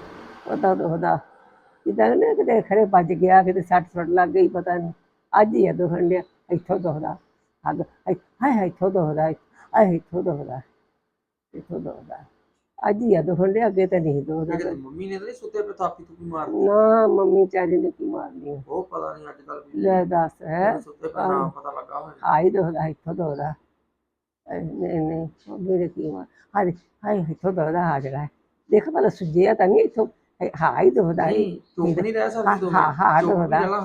ਉਹਦਾ ਦੋਹਦਾ ਜਿੱਦਾਂ ਨਾ ਕਿਤੇ ਖਰੇ ਵੱਜ ਗਿਆ ਕਿਤੇ ਸੱਟ ਸੁੱਟ ਲੱਗ ਗਈ ਪਤਾ ਨਹੀਂ ਅੱਜ ਹੀ ਆ ਦੁਖਣ ਡਿਆ ਇੱਥੋਂ ਦੋਹਦਾ ਅੱਗ ਹਾਏ ਹਾਏ ਇੱਥੋਂ ਦੋਹਦਾ ਹਾਏ ਇੱਥੋਂ ਦੋਹਦਾ ਇੱਥੋਂ ਦੋਹਦਾ ਅੱਜ ਹੀ ਆ ਦੁਖਣ ਡਿਆ ਅੱਗੇ ਤਾਂ ਨਹੀਂ ਦੋਹਦਾ ਕਿ ਮੰਮੀ ਨੇ ਤਾਂ ਨਹੀਂ ਸੁੱਤੇ ਪੇ ਥਾਪੀ ਥੂਪੀ ਮਾਰਦੀ ਨਾ ਮੰਮੀ ਚਾਰੀ ਨੇ ਕੀ ਮਾਰਨੀ। ਉਹ ਪਤਾ ਨਹੀਂ ਅੱਜ ਕੱਲ ਲੈ ਦੱਸ ਹੈ। ਸੁੱਤੇ ਪੇ ਨਾ ਪਤਾ ਲੱਗਾ ਹੋਵੇ। ਹਾਈ ਦੋਹਦਾ ਇੱਥੋਂ ਦੋਹਦਾ ਨਹੀਂ ਨਹੀਂ ਉਹ ਮੇਰੇ ਕੀ ਮਾਰ ਹਾਏ ਹਾਏ ਇੱਥੋਂ ਦੋਹਦਾ ਆ ਜਿਹੜਾ ਦੇਖ ਭਲਾ ਸੁਜਿਆ ਤਾਂ ਨਹੀਂ ਇੱਥੋਂ ਦੋਹਦਾ ਹੀ ਨਹੀਂ ਚੁੱਪ ਨਹੀਂ ਰਹਿ ਸਕਦੀ ਦੋ ਹਾਂ, ਹਾਂ, ਰਹਿਣਾ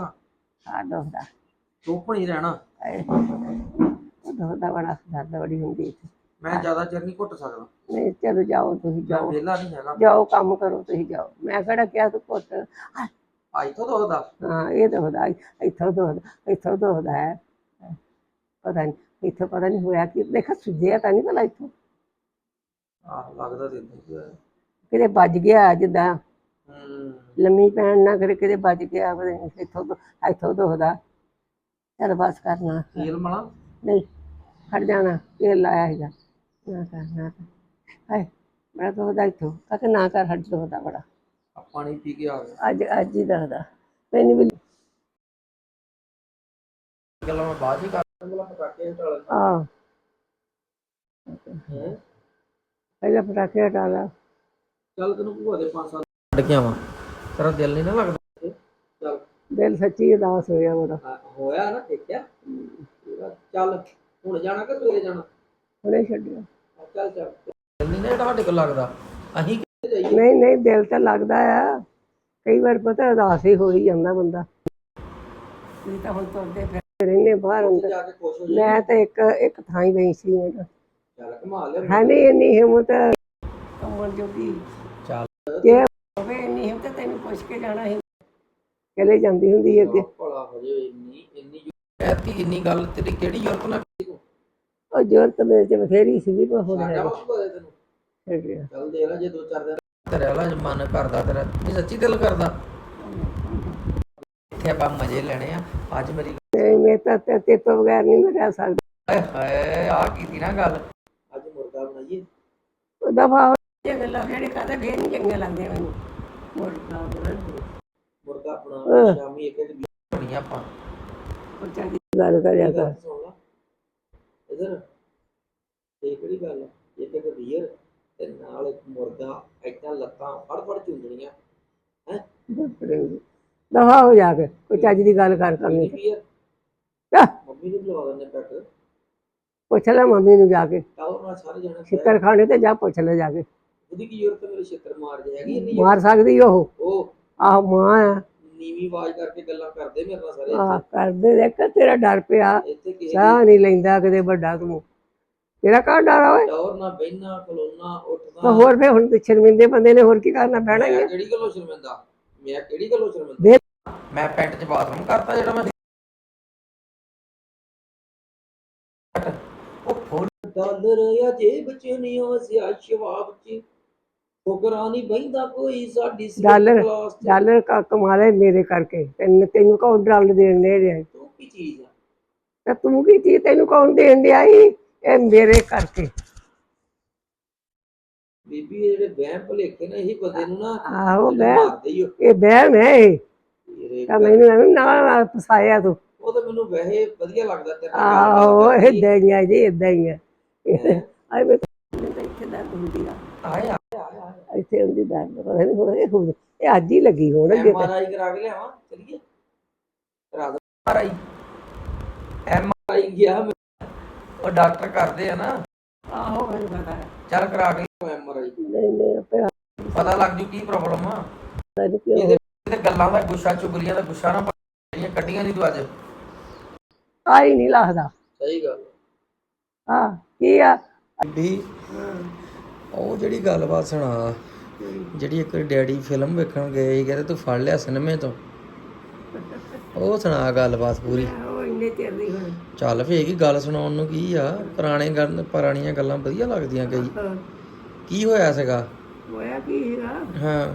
ਹਾਂ। ਦੋਹਦਾ ਚੁੱਪ ਨਹੀਂ ਰਹਿਣਾ। ਉਹ ਦੋਹਦਾ ਬੜਾ ਦਰਦ ਬੜੀ ਹੁੰਦੀ ਇੱਥੇ। ਮੈਂ ਜ਼ਿਆਦਾ ਚਿਰ ਨਹੀਂ ਘੁੱਟ ਸਕਦਾ। ਨਹੀਂ ਚਲੋ ਜਾਓ ਤੁਸੀਂ ਮੈਂ ਜਾਓ। ਵਿਹਲਾ ਨਹੀਂ ਹੈਗਾ। ਜਾਓ ਕੰਮ ਕਰੋ ਤੁਸੀਂ ਜਾਓ। ਮੈਂ ਕਿਹੜਾ ਕਿਹਾ ਤੂੰ ਪੁੱਤ ਆਈ ਤੋਂ ਦੋਦਾ ਹਾਂ ਇਹ ਦੋਹਦਾ ਇੱਥੋਂ ਦੋਹਦਾ ਇੱਥੋਂ ਦੋਹਦਾ ਹੈ। ਪਤਾ ਨਹੀਂ ਇੱਥੋਂ ਪਤਾ ਨਹੀਂ ਹੋਇਆ ਕਿ ਦੇਖਾ ਸੁਜਿਆ ਤਾਂ ਨਹੀਂ ਭਲਾ ਇੱਥੋਂ। ਆਹ ਲੱਗਦਾ ਤੇ ਨਹੀਂ ਕਿਤੇ ਵੱਜ ਗਿਆ ਜਿੱਦਾਂ। ਹੂੰ। ਲੰਮੀ ਪੈਣ ਨਾ ਕਰੇ ਕਿਤੇ ਵੱਜ ਗਿਆ ਪਤਾ ਨਹੀਂ ਇੱਥੋਂ ਤੋਂ ਇੱਥੋਂ ਦੁਖਦਾ। ਚੱਲ ਬਸ ਕਰਨਾ। ਤੇਲ ਮਲਾ। ਨਹੀਂ ਹਟ ਜਾਣਾ ਇਹ ਲਾਇਆ ਹੈਗਾ ਨਾ ਕਰ ਨਾ ਕਰ। ਹਾਏ ਬੜਾ ਦੁਖਦਾ ਇੱਥੋਂ। ਕਹਿੰਦਾ ਨਾ ਕਰ ਹਟ ਦੁਖਦਾ ਬੜਾ। ਆ ਪਾਣੀ ਪੀ ਕੇ ਆ ਗਿਆ ਅੱਜ ਅੱਜ ਹੀ ਦੁਖਦਾ। ਮੈਨੂੰ ਵੀ ਗੱਲਾਂ ਮੈਂ ਬਾਅਦ ਹੀ ਕਰ ਪਹਿਲਾਂ ਪਟਾਕੇ ਹਟਾ ਲੈ ਆ ਹੈਂ? ਪਹਿਲਾਂ ਪਟਾਕੇ ਹਟਾ ਲਾ। ਚੱਲ ਤੈਨੂੰ ਭੂਆ ਦੇ 5 ਸਾਲ ਛੱਡ ਕੇ ਆਵਾਂ। ਤੇਰਾ ਦਿਲ ਨਹੀਂ ਨਾ ਲੱਗਦਾ। ਦਿਲ ਸੱਚੀ ਉਦਾਸ ਹੋਇਆ ਬੜਾ। ਆ, ਹੋਇਆ ਨਾ ਦੇਖਿਆ। ਚੱਲ ਹੁਣ ਜਾਣਾ ਕਿ ਸਵੇਰੇ ਜਾਣਾ? ਹੁਣੇ ਛੱਡਿਆ। ਚੱਲ ਚੱਲ। ਨਹੀਂ ਨਾ ਜਿਹੜਾ ਸਾਡੇ ਕੋਲ ਲੱਗਦਾ। ਅਸੀਂ ਕਿੱਥੇ ਜਾਈਏ? ਨਹੀਂ ਨਹੀਂ ਦਿਲ ਤਾਂ ਲੱਗਦਾ ਆ। ਕਈ ਵਾਰ ਪਤਾ ਉਦਾਸ ਹੀ ਹੋ ਹੀ ਜਾਂਦਾ ਬੰਦਾ। ਇਹ ਤਾਂ ਹੁਣ ਤੁਰਦੇ ਫਿਰ। ਰਹਿੰਦੇ ਬਾਹਰ ਅੰਦਰ। ਜਾ ਕੇ ਖੁਸ਼ ਹੋ ਜਾ ਮੈਂ ਤਾਂ ਇੱਕ ਇੱਕ ਥਾਂ ਹੀ ਗਈ ਸੀ ਮੈਂ ਤਾਂ ਚੱਲ ਘੁਮਾ ਲਿਆ ਹੈ ਨਹੀਂ ਇੰਨੀ ਹਿੰਮਤ। ਕਮਰ ਜੋਗੀ। ਚੱਲ। ਜੇ ਹੋਵੇ ਇੰਨੀ ਹਿੰਮਤ ਤੈਨੂੰ ਪੁੱਛ ਕੇ ਜਾਣਾ ਸੀ। ਚਲੇ ਜਾਂਦੀ ਹੁੰਦੀ ਹੈ ਅੱਗੇ। ਭਲਾ ਹੋ ਜੇ ਇੰਨੀ ਇੰਨੀ ਐਤੀ ਇੰਨੀ ਗੱਲ ਤੇਰੀ ਕਿਹੜੀ ਜ਼ਰੂਰਤ ਨਾ ਉਹ ਜ਼ਰੂਰਤ ਮੇਰੇ ਚ ਬਥੇਰੀ ਸੀ ਪਰ ਹੁਣ ਸਾਡਾ ਹੈ ਵਾ ਭੂਆ ਦੇ ਤੈਨੂੰ ਗਿਆ। ਚੱਲ ਦੇ ਲੈ ਜੇ ਦੋ ਚਾਰ ਦਿਨ ਤੇਰੇ ਵਾਲਾ ਮਨ ਕਰਦਾ ਤੇਰਾ। ਨਹੀਂ ਸੱਚੀ ਦਿਲ ਕਰਦਾ। ਇੱਥੇ ਆਪਾਂ ਮਜ਼ੇ ਲੈਣੇ ਆ। ਅੱਜ ਮੇਰੀ ਨਹੀਂ ਮੈਂ ਤਾਂ ਤੇ ਤੇ ਤੋਂ ਬਗੈਰ ਨਹੀਂ ਮੈਂ ਰਹਿ ਸਕਦਾ। ਹਾਏ ਹਾਏ ਆ ਕੀਤੀ ਨਾ ਗੱਲ। ਅੱਜ ਮੁਰਗਾ ਬਣਾਈਏ। ਉਹ ਦਫਾ ਇਹ ਗੱਲਾਂ ਜਿਹੜੇ ਕਹਦੇ ਫੇਰ ਨਹੀਂ ਚੰਗੇ ਲੱਗਦੇ ਮੈਨੂੰ। ਮੁਰਗਾ ਬਣਾਉਂਦੇ ਮੁਰਗਾ ਆਪਣਾ ਸ਼ਾਮੀ ਇੱਕ ਇੱਕ ਬਣੀ ਆਪਾਂ। ਉਹ ਚੰਗੀ ਗੱਲ ਕਰਿਆ ਕਰ। ਸੁਣ ਲਾ। ਇਧਰ ਇਹ ਕਿਹੜੀ ਗੱਲ ਆ? ਇੱਕ ਇੱਕ ਬੀਅਰ ਤੇ ਨਾਲ ਇੱਕ ਮੁਰਗਾ ਇੱਦਾਂ ਲੱਤਾਂ ਫੜ ਫੜ ਚੁੰਦਣੀਆਂ ਦਫਾ ਹੋ ਜਾ ਕੇ। ਕੋਈ ਚੱਜ ਦੀ ਗੱਲ ਕਰ ਕਰਨੀ ਬੀਅਰ ਆਹ, ਮੰਮੀ ਨੂੰ ਬੁਲਾ ਦਿੰਦੇ ਪੈਕ। ਪੁੱਛ ਲੈ ਮੰਮੀ ਨੂੰ ਜਾ ਕੇ। ਟਾਵਰ ਨਾਲ ਸਾਰੇ ਜਾਣੇ ਛਿੱਤਰ ਖਾਣੇ ਤੇ ਜਾ ਪੁੱਛ ਲੈ ਜਾ ਕੇ। ਉਹਦੀ ਕੀ ਜ਼ਰੂਰਤ ਹੈ ਮੇਰੇ ਛੇਤਰ ਮਾਰ ਜਾਏਗੀ ਇੰਨੀ ਮਾਰ ਸਕਦੀ ਉਹ। ਉਹ ਆਹ ਮਾਂ ਆ। ਨੀਵੀਂ ਆਵਾਜ਼ ਕਰਕੇ ਗੱਲਾਂ ਕਰਦੇ ਮੇਰੇ ਨਾਲ ਸਾਰੇ ਆਹ ਕਰਦੇ ਦੇਖ ਤੇਰਾ ਡਰ ਪਿਆ। ਇੱਥੇ ਕਿਸੇ ਚਾਹ ਨਹੀਂ ਲੈਂਦਾ ਕਿਤੇ ਵੱਡਾ ਤੂੰ। ਤੇਰਾ ਕਾ ਡਰ ਆ ਓਏ? ਟਾਵਰ ਨਾ ਬੈਠਣਾ ਖਲੋਣਾ ਤਾਂ ਉੱਠਣਾ ਹੋਰ ਫੇ ਹੁਣ ਤੇ ਸ਼ਰਮਿੰਦੇ ਬੰਦੇ ਨੇ ਹੋਰ ਕੀ ਕਰਨਾ ਪੈਣਾ ਹੀ ਮੈਂ ਆ। ਕਿਹੜੀ ਗੱਲੋਂ ਸ਼ਰਮਿੰਦਾ? ਮੈਂ ਕਿਹੜੀ ਗੱਲੋਂ ਸ਼ਰਮਿੰਦਾ? ਮੈਂ ਪੈਂਟ 'ਚ ਬਾਥਰੂਮ ਕਰਤਾ ਜਿਹੜਾ ਮੈਂ ਉਹ ਫੁੱਲ ਡਾਲਰ ਆ ਜੇਬ 'ਚ ਨਹੀਂ ਵਸਿਆ ਸ਼ਵਾਬ 'ਚ। ਫੁਕਰਾ ਨਹੀਂ ਬਹਿੰਦਾ ਕੋਈ ਸਾਡੀ ਡਾਲਰ ਕਲਾਸ ਚ ਡਾਲਰ ਕਾ ਕਮਾ ਲੈ ਮੇਰੇ ਕਰਕੇ। ਤੈਨੂੰ ਤੈਨੂੰ ਕੌਣ ਡਾਲਰ ਦੇਣ ਦੇ ਰਿਹਾ? ਤੂੰ ਕੀ ਚੀਜ਼ ਆ? ਤੇ ਤੂੰ ਕੀ ਚੀਜ਼ ਤੈਨੂੰ ਕੌਣ ਦੇਣ ਡਿਆ ਈ ਇਹ ਮੇਰੇ ਕਰਕੇ। ਬੀਬੀ ਇਹ ਜਿਹੜੇ ਵਹਿਮ ਭੁਲੇਖੇ ਨੇ ਇਹੀ ਬੰਦੇ ਨੂੰ ਨਾ ਆਹੋ ਮੈਂ ਮਾਰਦੇ ਹੀ ਇਹ ਬਹਿਮ ਹੈ ਇਹ। ਮੇਰੇ ਤਾਂ ਮੈਨੂੰ ਐਵੇਂ ਨਾ ਫਸਾਇਆ ਤੂੰ। ਉਹ ਤਾਂ ਮੈਨੂੰ ਵੈਸੇ ਵਧੀਆ ਲੱਗਦਾ ਤੇਰੇ ਆਹੋ ਜੀ ਇਦਾਂ ਹੀ ਆ। ਆਏ ਮੈਂ ਤਾਂ ਇੱਥੇ ਦਰਦ ਹੁੰਦੀ ਆ। ਆਇਆ ਇੱਥੇ ਹੁੰਦੀ ਦਰਦ ਪਤਾ ਨਹੀਂ ਇਹ ਹੁਣ ਇਹ ਅੱਜ ਹੀ ਲੱਗੀ ਹੋਣ ਅੱਗੇ ਐਮ ਤਾਂ ਆਰ ਆਈ ਕਰਾ ਕੇ ਲਿਆਵਾਂ ਚਲੀਏ? ਕਰਾ ਦੋ। M R I. M R I ਗਿਆ ਮੈਂ। ਉਹ ਡਾਕਟਰ ਕਰਦੇ ਆ ਨਾ। ਆਹੋ ਮੈਨੂੰ ਪਤਾ ਹੈ। ਚੱਲ ਕਰਾ ਕੇ ਐਮ ਆਰ ਆਈ। ਨਹੀਂ ਨਹੀਂ ਆਪੇ ਪਤਾ ਲੱਗ ਜੂ ਕੀ ਪ੍ਰੋਬਲਮ ਆ। ਪਤਾ ਨੀ ਕਿਉਂ। ਇਹਦੇ ਤੇ ਗੱਲਾਂ ਦਾ ਗੁੱਸਾ ਚੁਗਲੀਆਂ ਦਾ ਗੁੱਸਾ ਨਾ ਪਾ- ਜਿਹੜੀਆਂ ਕੱਢੀਆਂ ਨਹੀਂ ਤੂੰ ਅੱਜ। ਆ ਹੀ ਨਹੀਂ ਲੱਗਦਾ। ਸਹੀ ਗੱਲ ਹਾਂ ਕੀ ਆ? ਅੱਡੀ ਉਹ ਜਿਹੜੀ ਗੱਲਬਾਤ ਸੁਣਾ ਜਿਹੜੀ ਇੱਕ ਡੈਡੀ ਫਿਲਮ ਵੇਖਣ ਗਏ ਸੀ ਕਹਿੰਦੇ ਤੂੰ ਫੜ ਲਿਆ ਸਿਨੇਮੇ ਤੋਂ? ਉਹ ਸੁਣਾ ਗੱਲਬਾਤ ਪੂਰੀ। ਉਹ ਇੰਨੇ ਚਿਰ ਦੀ ਹੁਣ। ਚੱਲ ਫੇਰ ਕੀ ਗੱਲ ਸੁਣਾਉਣ ਨੂੰ ਕੀ ਆ? ਪੁਰਾਣੇ ਗੱਲ ਪੁਰਾਣੀਆਂ ਗੱਲਾਂ ਵਧੀਆ ਲੱਗਦੀਆਂ ਕਈ। ਹਾਂ, ਕੀ ਹੋਇਆ ਸੀਗਾ? ਹੋਇਆ ਕੀ ਸੀਗਾ? ਹਾਂ।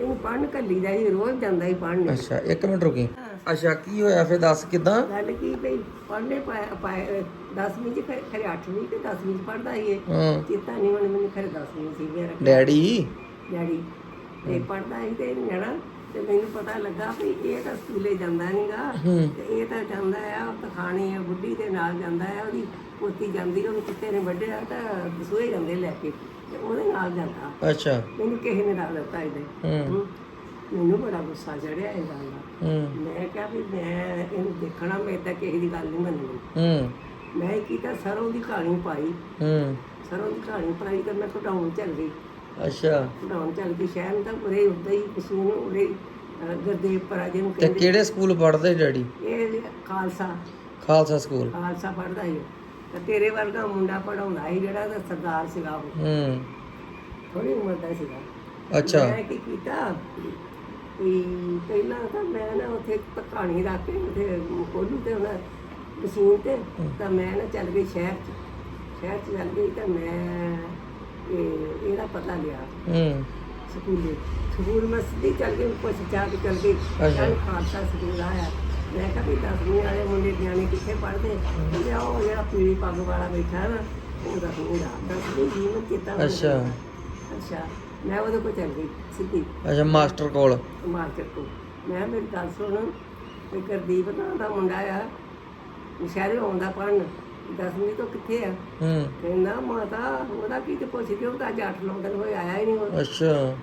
ਇਹਨੂੰ ਪੜਨ ਕੱਲੀ ਦਾ ਸੀ ਰੋਜ਼ ਜਾਂਦਾ ਸੀ ਪੜਨ ਅੱਛਾ ਇੱਕ ਮਿੰਟ ਰੁਕੀ। ਅੱਛਾ ਕੀ ਹੋਇਆ ਫੇਰ? ਦੱਸ ਕਿਦਾਂ? ਗੱਲ ਕੀ ਪਈ ਪੜਨੇ ਪਾਏ 10ਵੀਂ ਚ ਖਰੇ 8ਵੀਂ ਤੇ 10ਵੀਂ ਚ ਪੜਦਾ ਸੀ ਇਹ। ਹਾਂ। ਚੇਤਾ ਨਹੀਂ ਹੁਣ ਮੈਨੂੰ ਖਰੇ 10ਵੀਂ ਸੀ ਮੇਰਾ ਡੈਡੀ? ਡੈਡੀ। ਤੇ ਪੜਦਾ ਸੀ ਤੇ ਜਾਣਾ ਤੇ ਮੈਨੂੰ ਪਤਾ ਲੱਗਾ ਵੀ ਇਹ ਤਾਂ ਸਕੂਲੇ ਜਾਂਦਾ ਨਹੀਂਗਾ ਤੇ ਇਹ ਤਾਂ ਜਾਂਦਾ ਆ ਤਖਾਣੀ ਆ ਬੁੱਢੀ ਦੇ ਨਾਲ ਜਾਂਦਾ ਆ ਉਹਦੀ ਪੋਤੀ ਜਾਂਦੀ ਉਹਨੂੰ ਕੁੱਤੇ ਨੇ ਵੱਢਿਆ ਤਾਂ ਦਸੂਏ ਜਾਂਦੇ ਲੈ ਕੇ ਤੇ ਉਹਦੇ ਨਾਲ ਜਾਂਦਾ। ਅੱਛਾ। ਮੈਨੂੰ ਕਿਸੇ ਨੇ ਨਾਲ ਦਿੱਤਾ ਇਹਦੇ। ਹੂੰ। ਮੈਨੂੰ ਬੜਾ ਗੁੱਸਾ ਚੜਿਆ ਇਹ ਗੱਲ ਦਾ। ਹੂੰ। ਮੈਂ ਕਿਹਾ ਵੀ ਮੈਂ ਇਹਨੂੰ ਦੇਖਣਾ ਮੈਂ ਤਾਂ ਕਿਸੇ ਦੀ ਗੱਲ ਨਹੀਂ ਮੰਨਣੀ। ਹੂੰ। ਮੈਂ ਇਹ ਕੀਤਾ ਸਰੋਂ ਦੀ ਕਹਾਣੀ ਪਾਈ। ਹੂੰ। ਸਰੋਂ ਦੀ ਕਹਾਣੀ ਪਾਈ ਤਾਂ ਮੈਂ ਘਟਾਉਣ ਚੱਲ ਗਈ। ਅੱਛਾ। ਘਟਾਉਣ ਚੱਲ ਗਈ ਸ਼ਹਿਰ ਨੂੰ ਤਾਂ ਉਰੇ ਉੱਦਾਂ ਹੀ ਪਸ਼ੂਨ ਉਰੇ ਅਹ, ਗੁਰਦੇਵ ਪਰਾ ਜਿਹਨੂੰ ਤੇ ਕਹਿੰਦੇ ਕਿਹੜੇ ਸਕੂਲ ਪੜ੍ਹਦੇ ਡੈਡੀ? ਇਹ ਖਾਲਸਾ। ਖਾਲਸਾ ਸਕੂਲ। ਖਾਲਸਾ ਪੜਦਾ ਹੀ। ਤੇ ਤੇਰੇ ਵਰਗਾ ਮੁੰਡਾ ਪੜਾਉਂਦਾ ਸੀ ਜਿਹੜਾ ਤਾਂ ਸਰਦਾਰ ਸੀਗਾ ਉਹ। ਹੂੰ। ਥੋੜੀ ਉਮਰ ਦਾ ਸੀਗਾ। ਅੱਛਾ। ਮੈਂ ਕੀ ਕੀਤਾ? ਵੀ ਪਹਿਲਾਂ ਤਾਂ ਮੈਂ ਨਾ ਉੱਥੇ ਕਹਾਣੀ ਰੱਖ ਕੇ ਉੱਥੇ ਕੋਲੂ ਤੇ ਉਹਨਾਂ ਮਸ਼ੀਨ ਤੇ ਤਾਂ ਮੈਂ ਨਾ ਚੱਲ ਗਈ ਸ਼ਹਿਰ ਚ। ਸ਼ਹਿਰ ਚ ਚੱਲ ਗਈ ਤਾਂ ਮੈਂ ਇਹ ਇਹਦਾ ਪਤਾ ਲਿਆ। ਹੂੰ। ਸਕੂਲੇ। ਸਕੂਲ ਮੈਂ ਸਿੱਧੀ ਚੱਲ ਗਈ ਕੁਛ ਜਾ ਕੇ ਚੱਲ ਗਈ। ਕੱਲ ਖਾਲਸਾ ਸਕੂਲ ਆਇਆ। ਮੈਂ ਕਿਹਾ ਵੀ ਦਸਵੀਂ ਵਾਲੇ ਮੁੰਡੇ ਨਿਆਣੇ ਕਿੱਥੇ ਪੜ੍ਹਦੇ? ਕਹਿੰਦੇ ਆ ਉਹ ਜਿਹੜਾ ਪੀਲੀ ਪੱਗ ਵਾਲਾ ਬੈਠਾ ਨਾ ਉਹ ਦਸਵੀਂ ਦਾ ਦਸਵੀਂ ਜੀ ਨੂੰ ਕੀਤਾ। ਅੱਛਾ। ਅੱਛਾ। ਮੈਂ ਉਹਦੇ ਕੋਲ ਚੱਲ ਗਈ ਸਿੱਧੀ। ਅੱਛਾ ਮਾਸਟਰ ਕੋਲ? ਮਾਰਕੀਟ ਤੋਂ ਮੈਂ ਮੇਰੀ ਗੱਲ ਸੁਣ। ਤੇ ਗੁਰਦੀਪ ਨਾਂ ਦਾ ਮੁੰਡਾ ਆ। ਸ਼ਹਿਰੇ ਆਉਂਦਾ ਪੜਨ ਦਸਵੀਂ ਤੋਂ ਕਿੱਥੇ ਆ? ਹੂੰ। ਕਹਿੰਦਾ ਮਾਤਾ ਉਹਦਾ ਕੀ ਤੇ ਪੁੱਛਦੇ ਉਹ ਤਾਂ ਅੱਜ 8-9 ਦਿਨ ਹੋਏ ਆਇਆ ਹੀ ਨਹੀਂ ਉਹ। ਅੱਛਾ।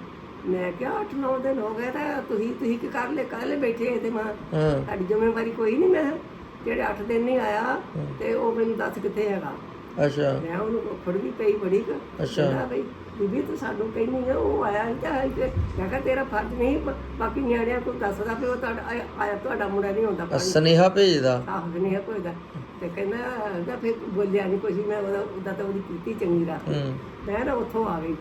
ਮੈਂ ਕਿਹਾ 8-9 ਦਿਨ ਹੋ ਗਏ ਤਾਂ ਤੁਸੀਂ ਤੁਸੀਂ ਕੀ ਕਰ ਲੈ ਕੱਲ ਬੈਠੇ ਤੇ ਮਾਂ। ਹਾਂ। ਸਾਡੀ ਜ਼ਿੰਮੇਵਾਰੀ ਕੋਈ ਨਹੀਂ ਮੈਂ ਕਿਹਾ। ਜਿਹੜੇ 8 ਦਿਨ ਨਹੀਂ ਆਇਆ ਤੇ ਉਹ ਮੈਨੂੰ ਦੱਸ ਕਿੱਥੇ ਹੈਗਾ। ਅੱਛਾ। ਮੈਂ ਉਹਨੂੰ ਫੜ ਵੀ ਪਈ ਬੜੀ ਕੁ। ਅੱਛਾ। ਬਈ ਬੀਬੀ ਤੂੰ ਸਾਨੂੰ ਕਹਿੰਦੀ ਆ ਉਹ ਆਇਆ ਨਹੀਂ ਤਾਂ ਆਇਆ ਤੇ ਮੈਂ ਕਿਹਾ ਤੇਰਾ ਫਰਜ਼ ਨਹੀਂ ਬ- ਬਾਕੀ ਨਿਆਣਿਆਂ ਕੋਲ ਦੱਸਦਾ ਵੀ ਉਹ ਤੁਹਾਡਾ ਆਇਆ- ਆਇਆ ਤੁਹਾਡਾ ਮੁੰਡਾ ਨਹੀਂ ਹੁੰਦਾ ਅ, ਸੁਨੇਹਾ ਭੇਜਦਾ। ਆਹ ਨਹੀਂ ਕੋਈ ਦਾ ਤੇ ਕਹਿੰਦਾ ਕਹਿੰਦਾ ਫਿਰ ਬੋਲਿਆ ਨਹੀਂ ਕੁਝ ਮੈਂ ਉਹਦਾ ਉਹਦਾ ਤਾਂ ਉਹਦੀ ਕੀਤੀ ਚੰਗੀ ਰਾਤ ਹੂੰ। ਮੈਂ ਨਾ ਉੱਥੋਂ ਆ ਗਈ।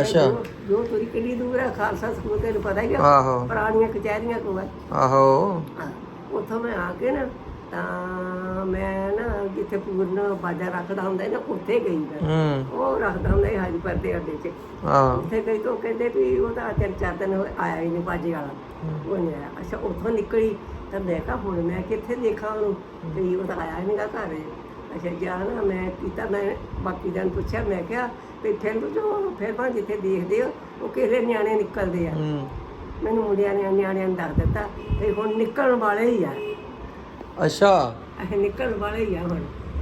ਅੱਛਾ। ਜੋ- ਜੋ ਤੁਰੀ ਕਿੰਨੀ ਦੂਰ ਹੈ ਖਾਲਸਾ ਸਕੂਲ ਤੈਨੂੰ ਪਤਾ ਹੀ ਆ। ਆਹੋ। ਪੁਰਾਣੀਆਂ ਕਚਹਿਰੀਆਂ ਕੋਲ। ਹੈ ਆਹੋ। ਹਾਂ, ਉੱਥੋਂ ਮੈਂ ਆ ਕੇ ਨਾ ਤਾਂ ਮੈਂ ਨਾ ਜਿੱਥੇ ਪੂਰਨ ਬਾਜਾ ਰੱਖਦਾ ਹੁੰਦਾ ਸੀ ਨਾ ਉੱਥੇ ਗਈ ਮੈਂ। ਹੂੰ। ਉਹ ਰੱਖਦਾ ਹੁੰਦਾ ਸੀ ਹਾਜੀਪੁਰ ਦੇ ਅੱਡੇ 'ਚ। ਆਹ ਉੱਥੇ ਗਈ ਤਾਂ ਉਹ ਕਹਿੰਦੇ ਵੀ ਉਹ ਤਾਂ ਤਿੰਨ ਚਾਰ ਦਿਨ ਹੋਏ ਆਇਆ ਹੀ ਨਹੀਂ ਬਾਜੇ ਵਾਲਾ। ਉਹ ਨਹੀਂ ਆਇਆ। ਅੱਛਾ ਉੱਥੋਂ ਨਿਕਲੀ ਤਾਂ ਮੈਂ ਕਿਹਾ ਹੁਣ ਮੈਂ ਕਿੱਥੇ ਦੇਖਾਂ ਉਹਨੂੰ? ਵੀ ਉਹ ਤਾਂ ਆਇਆ ਨਹੀਂਗਾ ਘਰ। ਅੱਛਾ ਜਾ ਨਾ ਮੈਂ ਕੀਤਾ ਮੈਂ ਬਾਕੀ ਦਿਨ ਪੁੱਛਿਆ ਮੈਂ ਕਿਹਾ ਵੀ ਫਿਰ ਜੋ ਫਿਰ ਬਾ ਜਿੱਥੇ ਦੇਖਦੇ ਹੋ ਉਹ ਕਿਹੜੇ ਨਿਆਣੇ ਨਿਕਲਦੇ ਆ। ਹੂੰ। ਮੈਨੂੰ ਮੁੰਡਿਆਂ ਨੇ ਨਿਆਣਿਆਂ ਨੂੰ ਦੱਸ ਦਿੱਤਾ ਤੇ ਹੁਣ ਨਿਕਲਣ ਵਾਲੇ ਹੀ ਆ। ਅੱਛਾ। ਇਹ ਨਿਕਲਣ ਵਾਲੇ ਹੀ ਆ ਹੁਣ।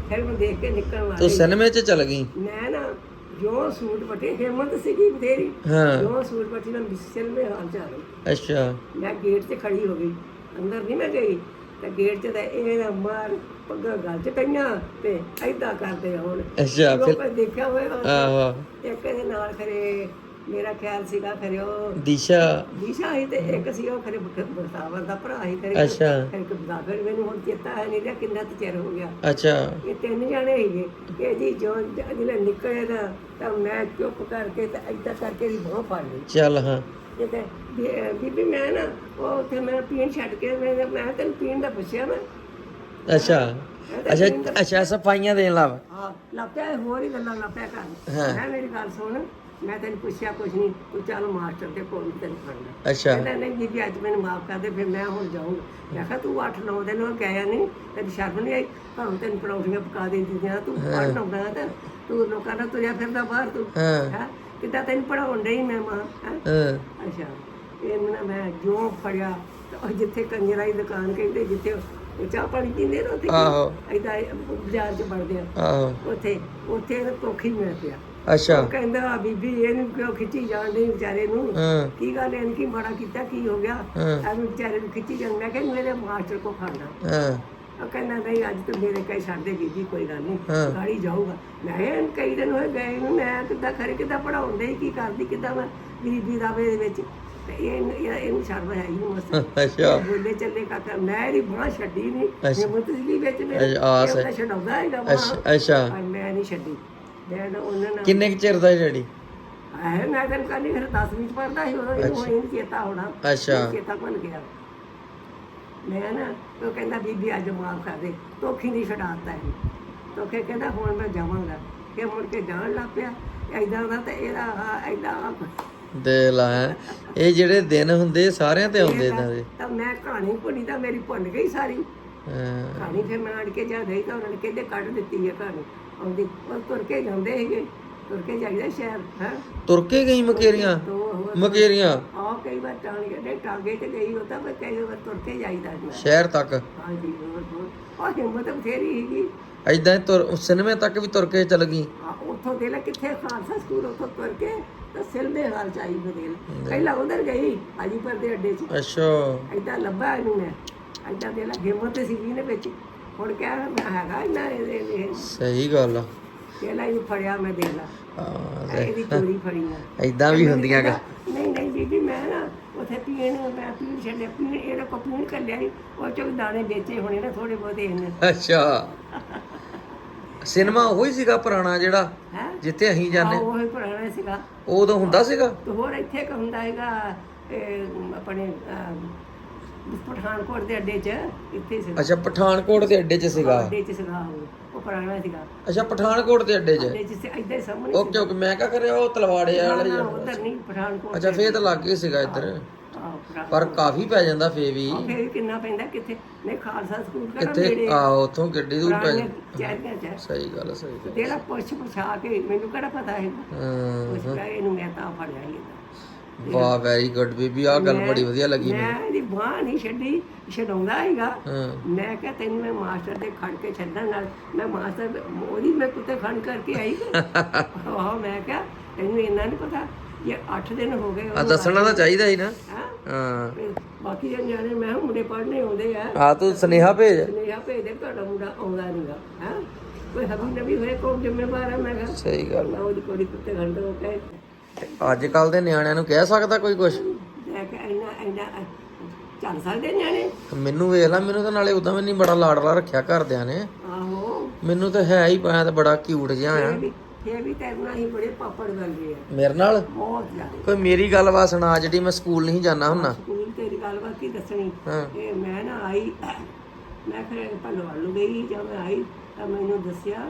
ਫਿਰ ਮੈਂ ਦੇਖ ਕੇ ਨਿਕਲਣ ਵਾਲੇ ਤੂੰ ਸਿਨੇਮੇ 'ਚ ਚਲ ਗਈ? ਮੈਂ ਨਾ ਜੋ ਸੂਟ ਬਟੇ ਹਿੰਮਤ ਸੀਗੀ ਬਥੇਰੀ। ਹਾਂ। ਜੋ ਸੂਟ ਬਟੀ ਨਾ ਮਿਸਲ ਮੇ ਹਾਲ ਚਾਲ ਅੱਛਾ। ਮੈਂ ਗੇਟ 'ਤੇ ਖੜੀ ਹੋ ਗਈ। ਅੰਦਰ ਨਹੀਂ ਮੈਂ ਗਈ। ਤੇ ਗੇਟ 'ਚ ਤਾਂ ਇਹ ਨਾ ਮਾਰ ਪੱਗਾਂ ਗਲ 'ਚ ਪਈਆਂ ਤੇ ਐਦਾਂ ਕਰਦੇ ਆ ਹੁਣ। ਅੱਛਾ ਫਿਰ ਲੋਕਾਂ ਨੇ ਦੇਖਿਆ ਹੋਏਗਾ ਆਹੋ। ਇੱਕ ਇਹਦੇ ਨਾਲ ਖਰੇ ਮੇਰਾ ਖਿਆਲ ਸੀਗਾ ਖਰੇ ਉਹ ਦਿਸ਼ਾ। ਦਿਸ਼ਾ ਹੀ ਤੇ ਇੱਕ ਸੀ ਉਹ ਖਰੇ ਬਰਸਾਵਰ ਦਾ ਭਰਾ ਹੀ ਖਰੇ ਅੱਛਾ। ਇੱਕ ਬਦਾਗਰ ਮੈਨੂੰ ਹੁਣ ਚੇਤਾ ਹੈ ਨਹੀਂ ਰਿਹਾ ਕਿੰਨਾ ਕੁ ਚਿਰ ਹੋ ਗਿਆ। ਅੱਛਾ। ਇਹ ਤਿੰਨ ਜਾਣੇ ਸੀਗੇ। ਇਹ ਜੀ ਜੋ ਜਿਹੜੇ ਨਿਕਲੇ ਨਾ ਤਾਂ ਮੈਂ ਚੁੱਪ ਕਰਕੇ ਤੇ ਏਦਾਂ ਕਰਕੇ ਦੀ ਬਾਹ ਫੜ ਲਈ। ਚੱਲ ਹਾਂ। ਤੇ ਤੇ ਬੀਬੀ ਮੈਂ ਨਾ ਉਹ ਉੱਥੇ ਮੈਂ ਪੀਣ ਛੱਡ ਕੇ ਮੈਂ ਮੈਂ ਤੈਨੂੰ ਪੀਣ ਦਾ ਪੁੱਛਿਆ ਮੈਂ ਅੱਛਾ ਅੱਛਾ ਅੱਛਾ ਸਫਾਈਆਂ ਦੇਣ ਲੱਗ। ਹਾਂ ਲੱਪਿਆ ਹੋਰ ਹੀ ਗੱਲਾਂ ਲੱਪਿਆ ਕਰ ਮੈਂ ਮੇਰੀ ਗੱਲ ਸੁਣ। ਮੈਂ ਤੈਨੂੰ ਪੁੱਛਿਆ ਕੁਛ ਨਹੀਂ ਤੂੰ ਚੱਲ ਮਾਸਟਰ ਦੇ ਕੋਲ ਤੈਨੂੰ ਫੜਨਾ। ਅੱਛਾ। ਕਹਿੰਦਾ ਨਹੀਂ ਬੀਬੀ ਅੱਜ ਮੈਨੂੰ ਮਾਫ ਕਰ ਦੇ ਫਿਰ ਮੈਂ ਹੁਣ ਜਾਊਂਗਾ। ਮੈਂ ਕਿਹਾ ਤੂੰ 8-9 ਦਿਨ ਹੋ ਗਿਆ ਨਹੀਂ ਤੈਨੂੰ ਸ਼ਰਮ ਨਹੀਂ ਆਈ? ਭਾਵੇਂ ਤੈਨੂੰ ਪਰੌਂਠੀਆਂ ਪਕਾ ਦਿੰਦੀਆਂ ਤੂੰ ਪੜ੍ਹਨ ਆਉਂਦਾ ਤਾਂ ਤੂੰ ਲੋਕਾਂ ਨਾਲ ਤੁਰਿਆ ਫਿਰਦਾ ਬਾਹਰ ਤੂੰ ਹਾਂ। ਹੈਂ? ਕਿੱਦਾਂ ਤੈਨੂੰ ਪੜਾਉਣ ਡਈ ਮੈਂ ਮਾਂ ਹੈਂ? ਹਾਂ। ਅੱਛਾ ਇਹਨੂੰ ਮੈਂ ਜੋ ਫੜਿਆ ਜਿੱਥੇ ਕੰਜਰਾ ਦੀ ਦੁਕਾਨ ਕਹਿੰਦੇ ਜਿੱਥੇ ਚਾਹ ਪਾਣੀ ਪੀਂਦੇ ਨਾ ਉੱਥੇ ਆਹੋ। ਐਦਾਂ ਬਾਜ਼ਾਰ 'ਚ ਵੜਦੇ ਆ। ਆਹੋ। ਉੱਥੇ ਉੱਥੇ ਕੋਖੀ ਮਿਲ ਪਿਆ। ਅੱਛਾ। ਉਹ ਕਹਿੰਦਾ ਆ ਬੀਬੀ ਇਹਨੂੰ ਕਿਉਂ ਖਿੱਚੀ ਜਾਣ ਡਈ ਵਿਚਾਰੇ ਨੂੰ? ਹਾਂ। ਕੀ ਗੱਲ ਇਹਨ ਕੀ ਮਾੜਾ ਕੀਤਾ ਕੀ ਹੋ ਗਿਆ? ਹਾਂ। ਐਵੇਂ ਵਿਚਾਰੇ ਨੂੰ ਖਿੱਚੀ ਜਾਣ ਮੈਂ ਕਿਹਾ ਮੇਰੇ ਮਾਸਟਰ ਕੋ ਖਾਣਾ। ਹਾਂ। ਉਹ ਕਹਿੰਦਾ ਨਹੀਂ ਅੱਜ ਤੂੰ ਮੇਰੇ ਕਹੇ ਛੱਡ ਦੇ ਬੀਬੀ ਕੋਈ ਗੱਲ ਨਹੀਂ ਹਾਂ। ਗਾੜੀ ਜਾਊਗਾ। ਮੈਂ ਕਿਹਾ ਇਹਨੂੰ ਕਈ ਦਿਨ ਹੋਏ ਗਏ ਨੂੰ ਮੈਂ ਕਿੱਦਾਂ ਖਰੇ ਕਿੱਦਾਂ ਪੜਾਉਂਦੇ ਕੀ ਕਰਦੀ ਕਿੱਦਾਂ ਮੈਂ ਗਰੀਬੀ ਦੇ ਵਿੱਚ? ਤੇ ਇਹ ਇਹ- ਇਹਨੂੰ ਛੱਡ ਰਿਹਾ ਹੀ ਮਸਤ ਅੱਛਾ। ਬੋਲੇ ਚੱਲੇ ਕਾਕਾ ਮੈਂ ਇਹਦੀ ਬਾਂਹ ਛੱਡੀ ਨਹੀਂ ਅੱਛਾ। ਹਿੰਮਤ ਸੀ ਵਿੱਚ ਮੇਰੇ ਅੱਛਾ, ਆਸ ਹੈ। ਛਡਾਉਂਦਾ ਹੈਗਾ ਅੱਛਾ ਬਾਂਹ ਅੱਛਾ। ਪਰ ਮੈਂ ਨਹੀਂ ਛੱਡੀ। ਉਹਨਾਂ ਨਾਲ ਕਿੰਨੇ ਕੁ ਚਿਰ ਦਾ ਸੀ ਡੈਡੀ ਆਏ ਮੈਂ ਤੈਨੂੰ ਕਹਿੰਦੀ ਫਿਰ 10 ਵਿੱਚ ਪੜਦਾ ਸੀ ਉਦੋਂ ਇਹਨੂੰ ਇਹ ਚੇਤਾ ਹੋਣਾ। ਅੱਛਾ। ਇਹ ਚੇਤਾ ਭੁੱਲ ਗਿਆ। ਮੈਂ ਨਾ ਉਹ ਕਹਿੰਦਾ ਬੀਬੀ ਅੱਜ ਮਾਫ ਕਰ ਦੇ। ਤੋਖੀ ਨਹੀਂ ਛਡਾਤਾ ਹੈ ਤੋਖੇ ਕਹਿੰਦਾ ਹੁਣ ਮੈਂ ਜਾਵਾਂਗਾ। ਕਿ ਮੁੜ ਕੇ ਜਾਣ ਲੱਗ ਪਿਆ। ਐਦਾਂ ਦਾ ਤੇ ਇਹਦਾ ਐਦਾਂ ਦੇ ਲਾ ਇਹ ਜਿਹੜੇ ਦਿਨ ਹੁੰਦੇ ਸਾਰਿਆਂ ਤੇ ਆਉਂਦੇ ਇਹਨਾਂ ਦੇ ਤਾਂ ਮੈਂ ਕਹਾਣੀ ਭੁੱਲੀ ਤਾਂ ਮੇਰੀ ਭੁੱਲ ਗਈ ਸਾਰੀ। ਹਾਂ, ਕਹਾਣੀ ਫਿਰ ਮੈਂ ਅੜ ਕੇ ਜਾ ਰਹੀ ਤਾਂ ਉਹਨਾਂ ਨੇ ਕਹਿੰਦੇ ਕੱਢ ਦਿੱਤੀ ਹੈ ਕਹਾਣੀ। ਆਉਂਦੀ। ਉਹ ਤੁਰ ਕੇ ਜਾਂਦੇ ਸੀਗੇ। ਤੁਰ ਕੇ ਜਾਈਦਾ ਸ਼ਹਿਰ ਹੈ। ਤੁਰ ਕੇ ਗਈ ਮਕੇਰੀਆਂ? ਤੋ ਮਕੇਰੀਆਂ? ਆ ਕਈ ਵਾਰ ਟਾਂਗੇ ਦੇ ਟਾਂਗੇ ਤੇ ਗਈ ਹੁੰਦਾ ਪਰ ਕਈ ਵਾਰ ਤੁਰ ਕੇ ਜਾਈਦਾ ਸੀ। ਸ਼ਹਿਰ ਤੱਕ? ਹਾਂਜੀ ਹਿੰਮਤ ਬਥੇਰੀ ਸੀਗੀ। ਐਦਾਂ ਤੁਰ ਸਿਨੇਮੇ ਤੱਕ ਵੀ ਤੁਰ ਕੇ ਚਲ ਗਈ? ਉੱਥੋਂ ਦੇ ਲੈ ਕਿੱਥੇ ਖਾਲਸਾ ਸਕੂਲ ਉੱਥੋਂ ਤੁਰ ਕੇ ਤਾਂ ਸਿਲਮੇ ਹਾਲ ਚ ਆਈ ਬਦੇਲ ਪਹਿਲਾਂ ਉਧਰ ਗਈ ਹਾਜੀਪੁਰ ਦੇ ਅੱਡੇ 'ਚ ਅੱਛਾ। ਏਦਾਂ ਲੱਭਾ ਇਹਨੂੰ ਮੈਂ। ਦੇ ਲੈ ਹਿੰਮਤ ਸੀਗੀ ਨੇ ਵਿੱਚ। ਹੁਣ ਮੈਂ ਹੈਗਾ ਇਹਨਾਂ ਇਹ ਸਹੀ ਗੱਲ ਆ। ਪਹਿਲਾਂ ਹੀ ਫੜਿਆ ਮੈਂ ਦੇ ਲਾ। ਹਾਂ, ਇਹਦੀ ਚੋਰੀ ਫੜੀ ਆ। ਐਦਾਂ ਵੀ ਹੁੰਦੀਆਂ ਗਾ ਨਹੀਂ ਨਹੀਂ ਬੀਬੀ ਮੈਂ ਨਾ ਉਥੇ ਪੀਣ ਮੈਂ ਪੀਣ ਛੱਡੇ ਪੀਣ ਇਹਦਾ ਕੋ ਪੀਣ ਕਰ ਲਿਆ ਉਹ ਚੋਂ ਵੀ ਦਾਣੇ ਵੇਚੇ ਹੋਣੇ ਨਾ ਥੋੜੇ ਬਹੁਤੇ ਇਹਨੇ ਅੱਛਾ। ਸਿਨੇਮਾ ਉਹੀ ਸੀਗਾ ਪੁਰਾਣਾ ਜਿਹੜਾ ਜਿੱਥੇ ਅਸੀਂ ਜਾਂਦੇ। ਉਹ ਹੀ ਪੁਰਾਣਾ ਸੀਗਾ। ਉਦੋਂ ਹੁੰਦਾ ਸੀਗਾ? ਤੇ ਹੋਰ ਇੱਥੇ ਹੁੰਦਾ ਹੈਗਾ ਆਪਣੇ ਪਠਾਨਕੋਟ ਦੇ ਅੱਡੇ 'ਚ ਇੱਥੇ ਸੀਗਾ। ਅੱਛਾ ਪਠਾਨਕੋਟ ਦੇ ਅੱਡੇ 'ਚ ਸੀਗਾ? ਅੱਡੇ 'ਚ ਸੀਗਾ ਉਹ ਉਹ ਪੁਰਾਣਾ ਸੀਗਾ। ਅੱਛਾ ਪਠਾਨਕੋਟ ਦੇ ਅੱਡੇ 'ਚ? ਅੱਡੇ 'ਚ ਸੀ ਇੱਧਰ ਸਾਹਮਣੇ ਓਕੇ ਓਕੇ ਮੈਂ ਕਹ ਕਰਿਆ ਉਹ ਤਲਵਾੜੇ ਵਾਲੇ ਨਾ ਉਧਰ ਨਹੀਂ ਪਠਾਨਕੋਟ ਅੱਛਾ ਫੇਰ ਤਾਂ ਲੱਗ ਹੀ ਸੀਗਾ ਇੱਧਰ। ਆਹ ਪਰ ਕਾਫੀ ਪੈ ਜਾਂਦਾ ਫੇ ਵੀ। ਫੇਰ ਕਿੰਨਾ ਪੈਂਦਾ ਕਿੱਥੇ? ਨਹੀਂ ਖਾਲਸਾ ਸਕੂਲ ਕਿਹੜਾ ਕਿੱਥੇ? ਨੇੜੇ? ਆ ਉਥੋਂ ਗੱਡੀ ਦੂਰ ਪੈ ਪੁਰਾਣੀਆਂ ਚੈਰੀਆਂ 'ਚ। ਸਹੀ ਗੱਲ ਆ, ਸਹੀ ਗੱਲ ਜਿਹੜਾ ਪੁੱਛ ਪੁਛਾ ਕੇ ਮੈਨੂੰ ਕਿਹੜਾ ਪਤਾ ਹੈ ਹਾਂ ਪੁੱਛ ਪਿਆ ਇਹਨੂੰ ਮੈਂ ਤਾਂ ਫੜਿਆ ਹੀ ਇਹਦਾ। ਵਾਹ ਵੈਰੀ ਗੁੱਡ ਬੀਬੀ ਆ ਗੱਲ ਬੜੀ ਵਧੀਆ ਲੱਗੀ ਮੈਨੂੰ। ਮੈਂ ਬਾਂਹ ਨਹੀਂ ਛੱਡੀ ਛਡਾਉਂਦਾ ਹੈਗਾ ਮੈਂ ਕਿਹਾ ਤੈਨੂੰ ਮੈਂ ਮਾਸਟਰ ਦੇ ਖੜ ਕੇ ਛੱਡਣ ਨਾਲ। ਮੈਂ ਮਾਸਟਰ ਉਹਦੀ ਮੈਂ ਕੁੱਤੇ ਖੜ ਕਰਕੇ ਆਈ ਆਹ ਮੈਂ ਕਿਹਾ ਤੈਨੂੰ ਇੰਨਾ ਨਹੀਂ ਪਤਾ ਇਹ 8 ਦਿਨ ਹੋ ਗਏ ਆ ਦੱਸਣਾ ਤਾਂ ਚਾਹੀਦਾ ਨਾ। ਹਾਂ। ਹਾਂ। ਬਾਕੀ ਜਨ ਜਾਣੇ ਮੈਂ ਮੁੰਡੇ ਪੜ੍ਹਨੇ ਆਉਂਦੇ ਆ। ਆ ਤੂੰ ਸੁਨੇਹਾ ਭੇਜ। ਸੁਨੇਹਾ ਭੇਜਦੇ ਤੁਹਾਡਾ ਮੁੰਡਾ ਆਉਂਦਾ ਨਹੀਂਗਾ ਹਾਂ। ਕੋਈ ਹਬੀ ਨਵੀ ਹੋਏ ਕੌਣ ਜ਼ਿੰਮੇਵਾਰ ਹੈ ਮੈਂ ਕਿਹਾ ਸਹੀ ਗੱਲ। ਮੈਂ ਉਹਦੀ ਕੋੜੀ ਕੁੱਤੇ ਖੰਡ ਹੋ ਕੇ ਅੱਜ ਕੱਲ ਦੇ ਨਿਆਣਿਆਂ ਨੂੰ ਕਹਿ ਸਕਦਾ ਕੋਈ ਕੁਝ ਮੈਂ ਕਿਹਾ ਇੰਨਾ ਇੰਨਾ ਚੱਲ ਸਕਦੇ ਨਿਆਣੇ? ਮੈਨੂੰ ਵੇਖ ਲੈ ਮੈਨੂੰ ਤਾਂ ਨਾਲੇ ਉਦਾਂ ਵੀ ਨਹੀਂ ਬੜਾ ਲਾਡਲਾ ਰੱਖਿਆ ਘਰਦਿਆਂ ਨੇ। ਆਹੋ। ਮੈਨੂੰ ਤਾਂ ਹੈ ਹੀ ਪਾਇਆ ਤਾਂ ਬੜਾ ਕਿਊਟ ਜਿਹਾ ਆ। ਇਹ ਵੀ ਇਹ ਵੀ ਬੜੇ ਪਾਪੜ ਆ। ਮੇਰੇ ਨਾਲ? ਬਹੁਤ ਜ਼ਿਆਦਾ। ਕੋਈ ਮੇਰੀ ਗੱਲਬਾਤ ਸੁਣਾ ਜਿਹੜੀ ਮੈਂ ਸਕੂਲ ਨਹੀਂ ਜਾਣਾ ਹੁੰਨਾ ਸਕੂਲ ਤੇਰੀ ਗੱਲਬਾਤ ਕੀ ਦੱਸਣੀ? ਹਾਂ। ਇਹ ਮੈਂ ਨਾ ਆਈ ਮੈਂ ਫਿਰ ਭਲਵਾਲ ਨੂੰ ਗਈ ਜਦ ਮੈਂ ਆਈ ਤਾਂ ਮੈਨੂੰ ਦੱਸਿਆ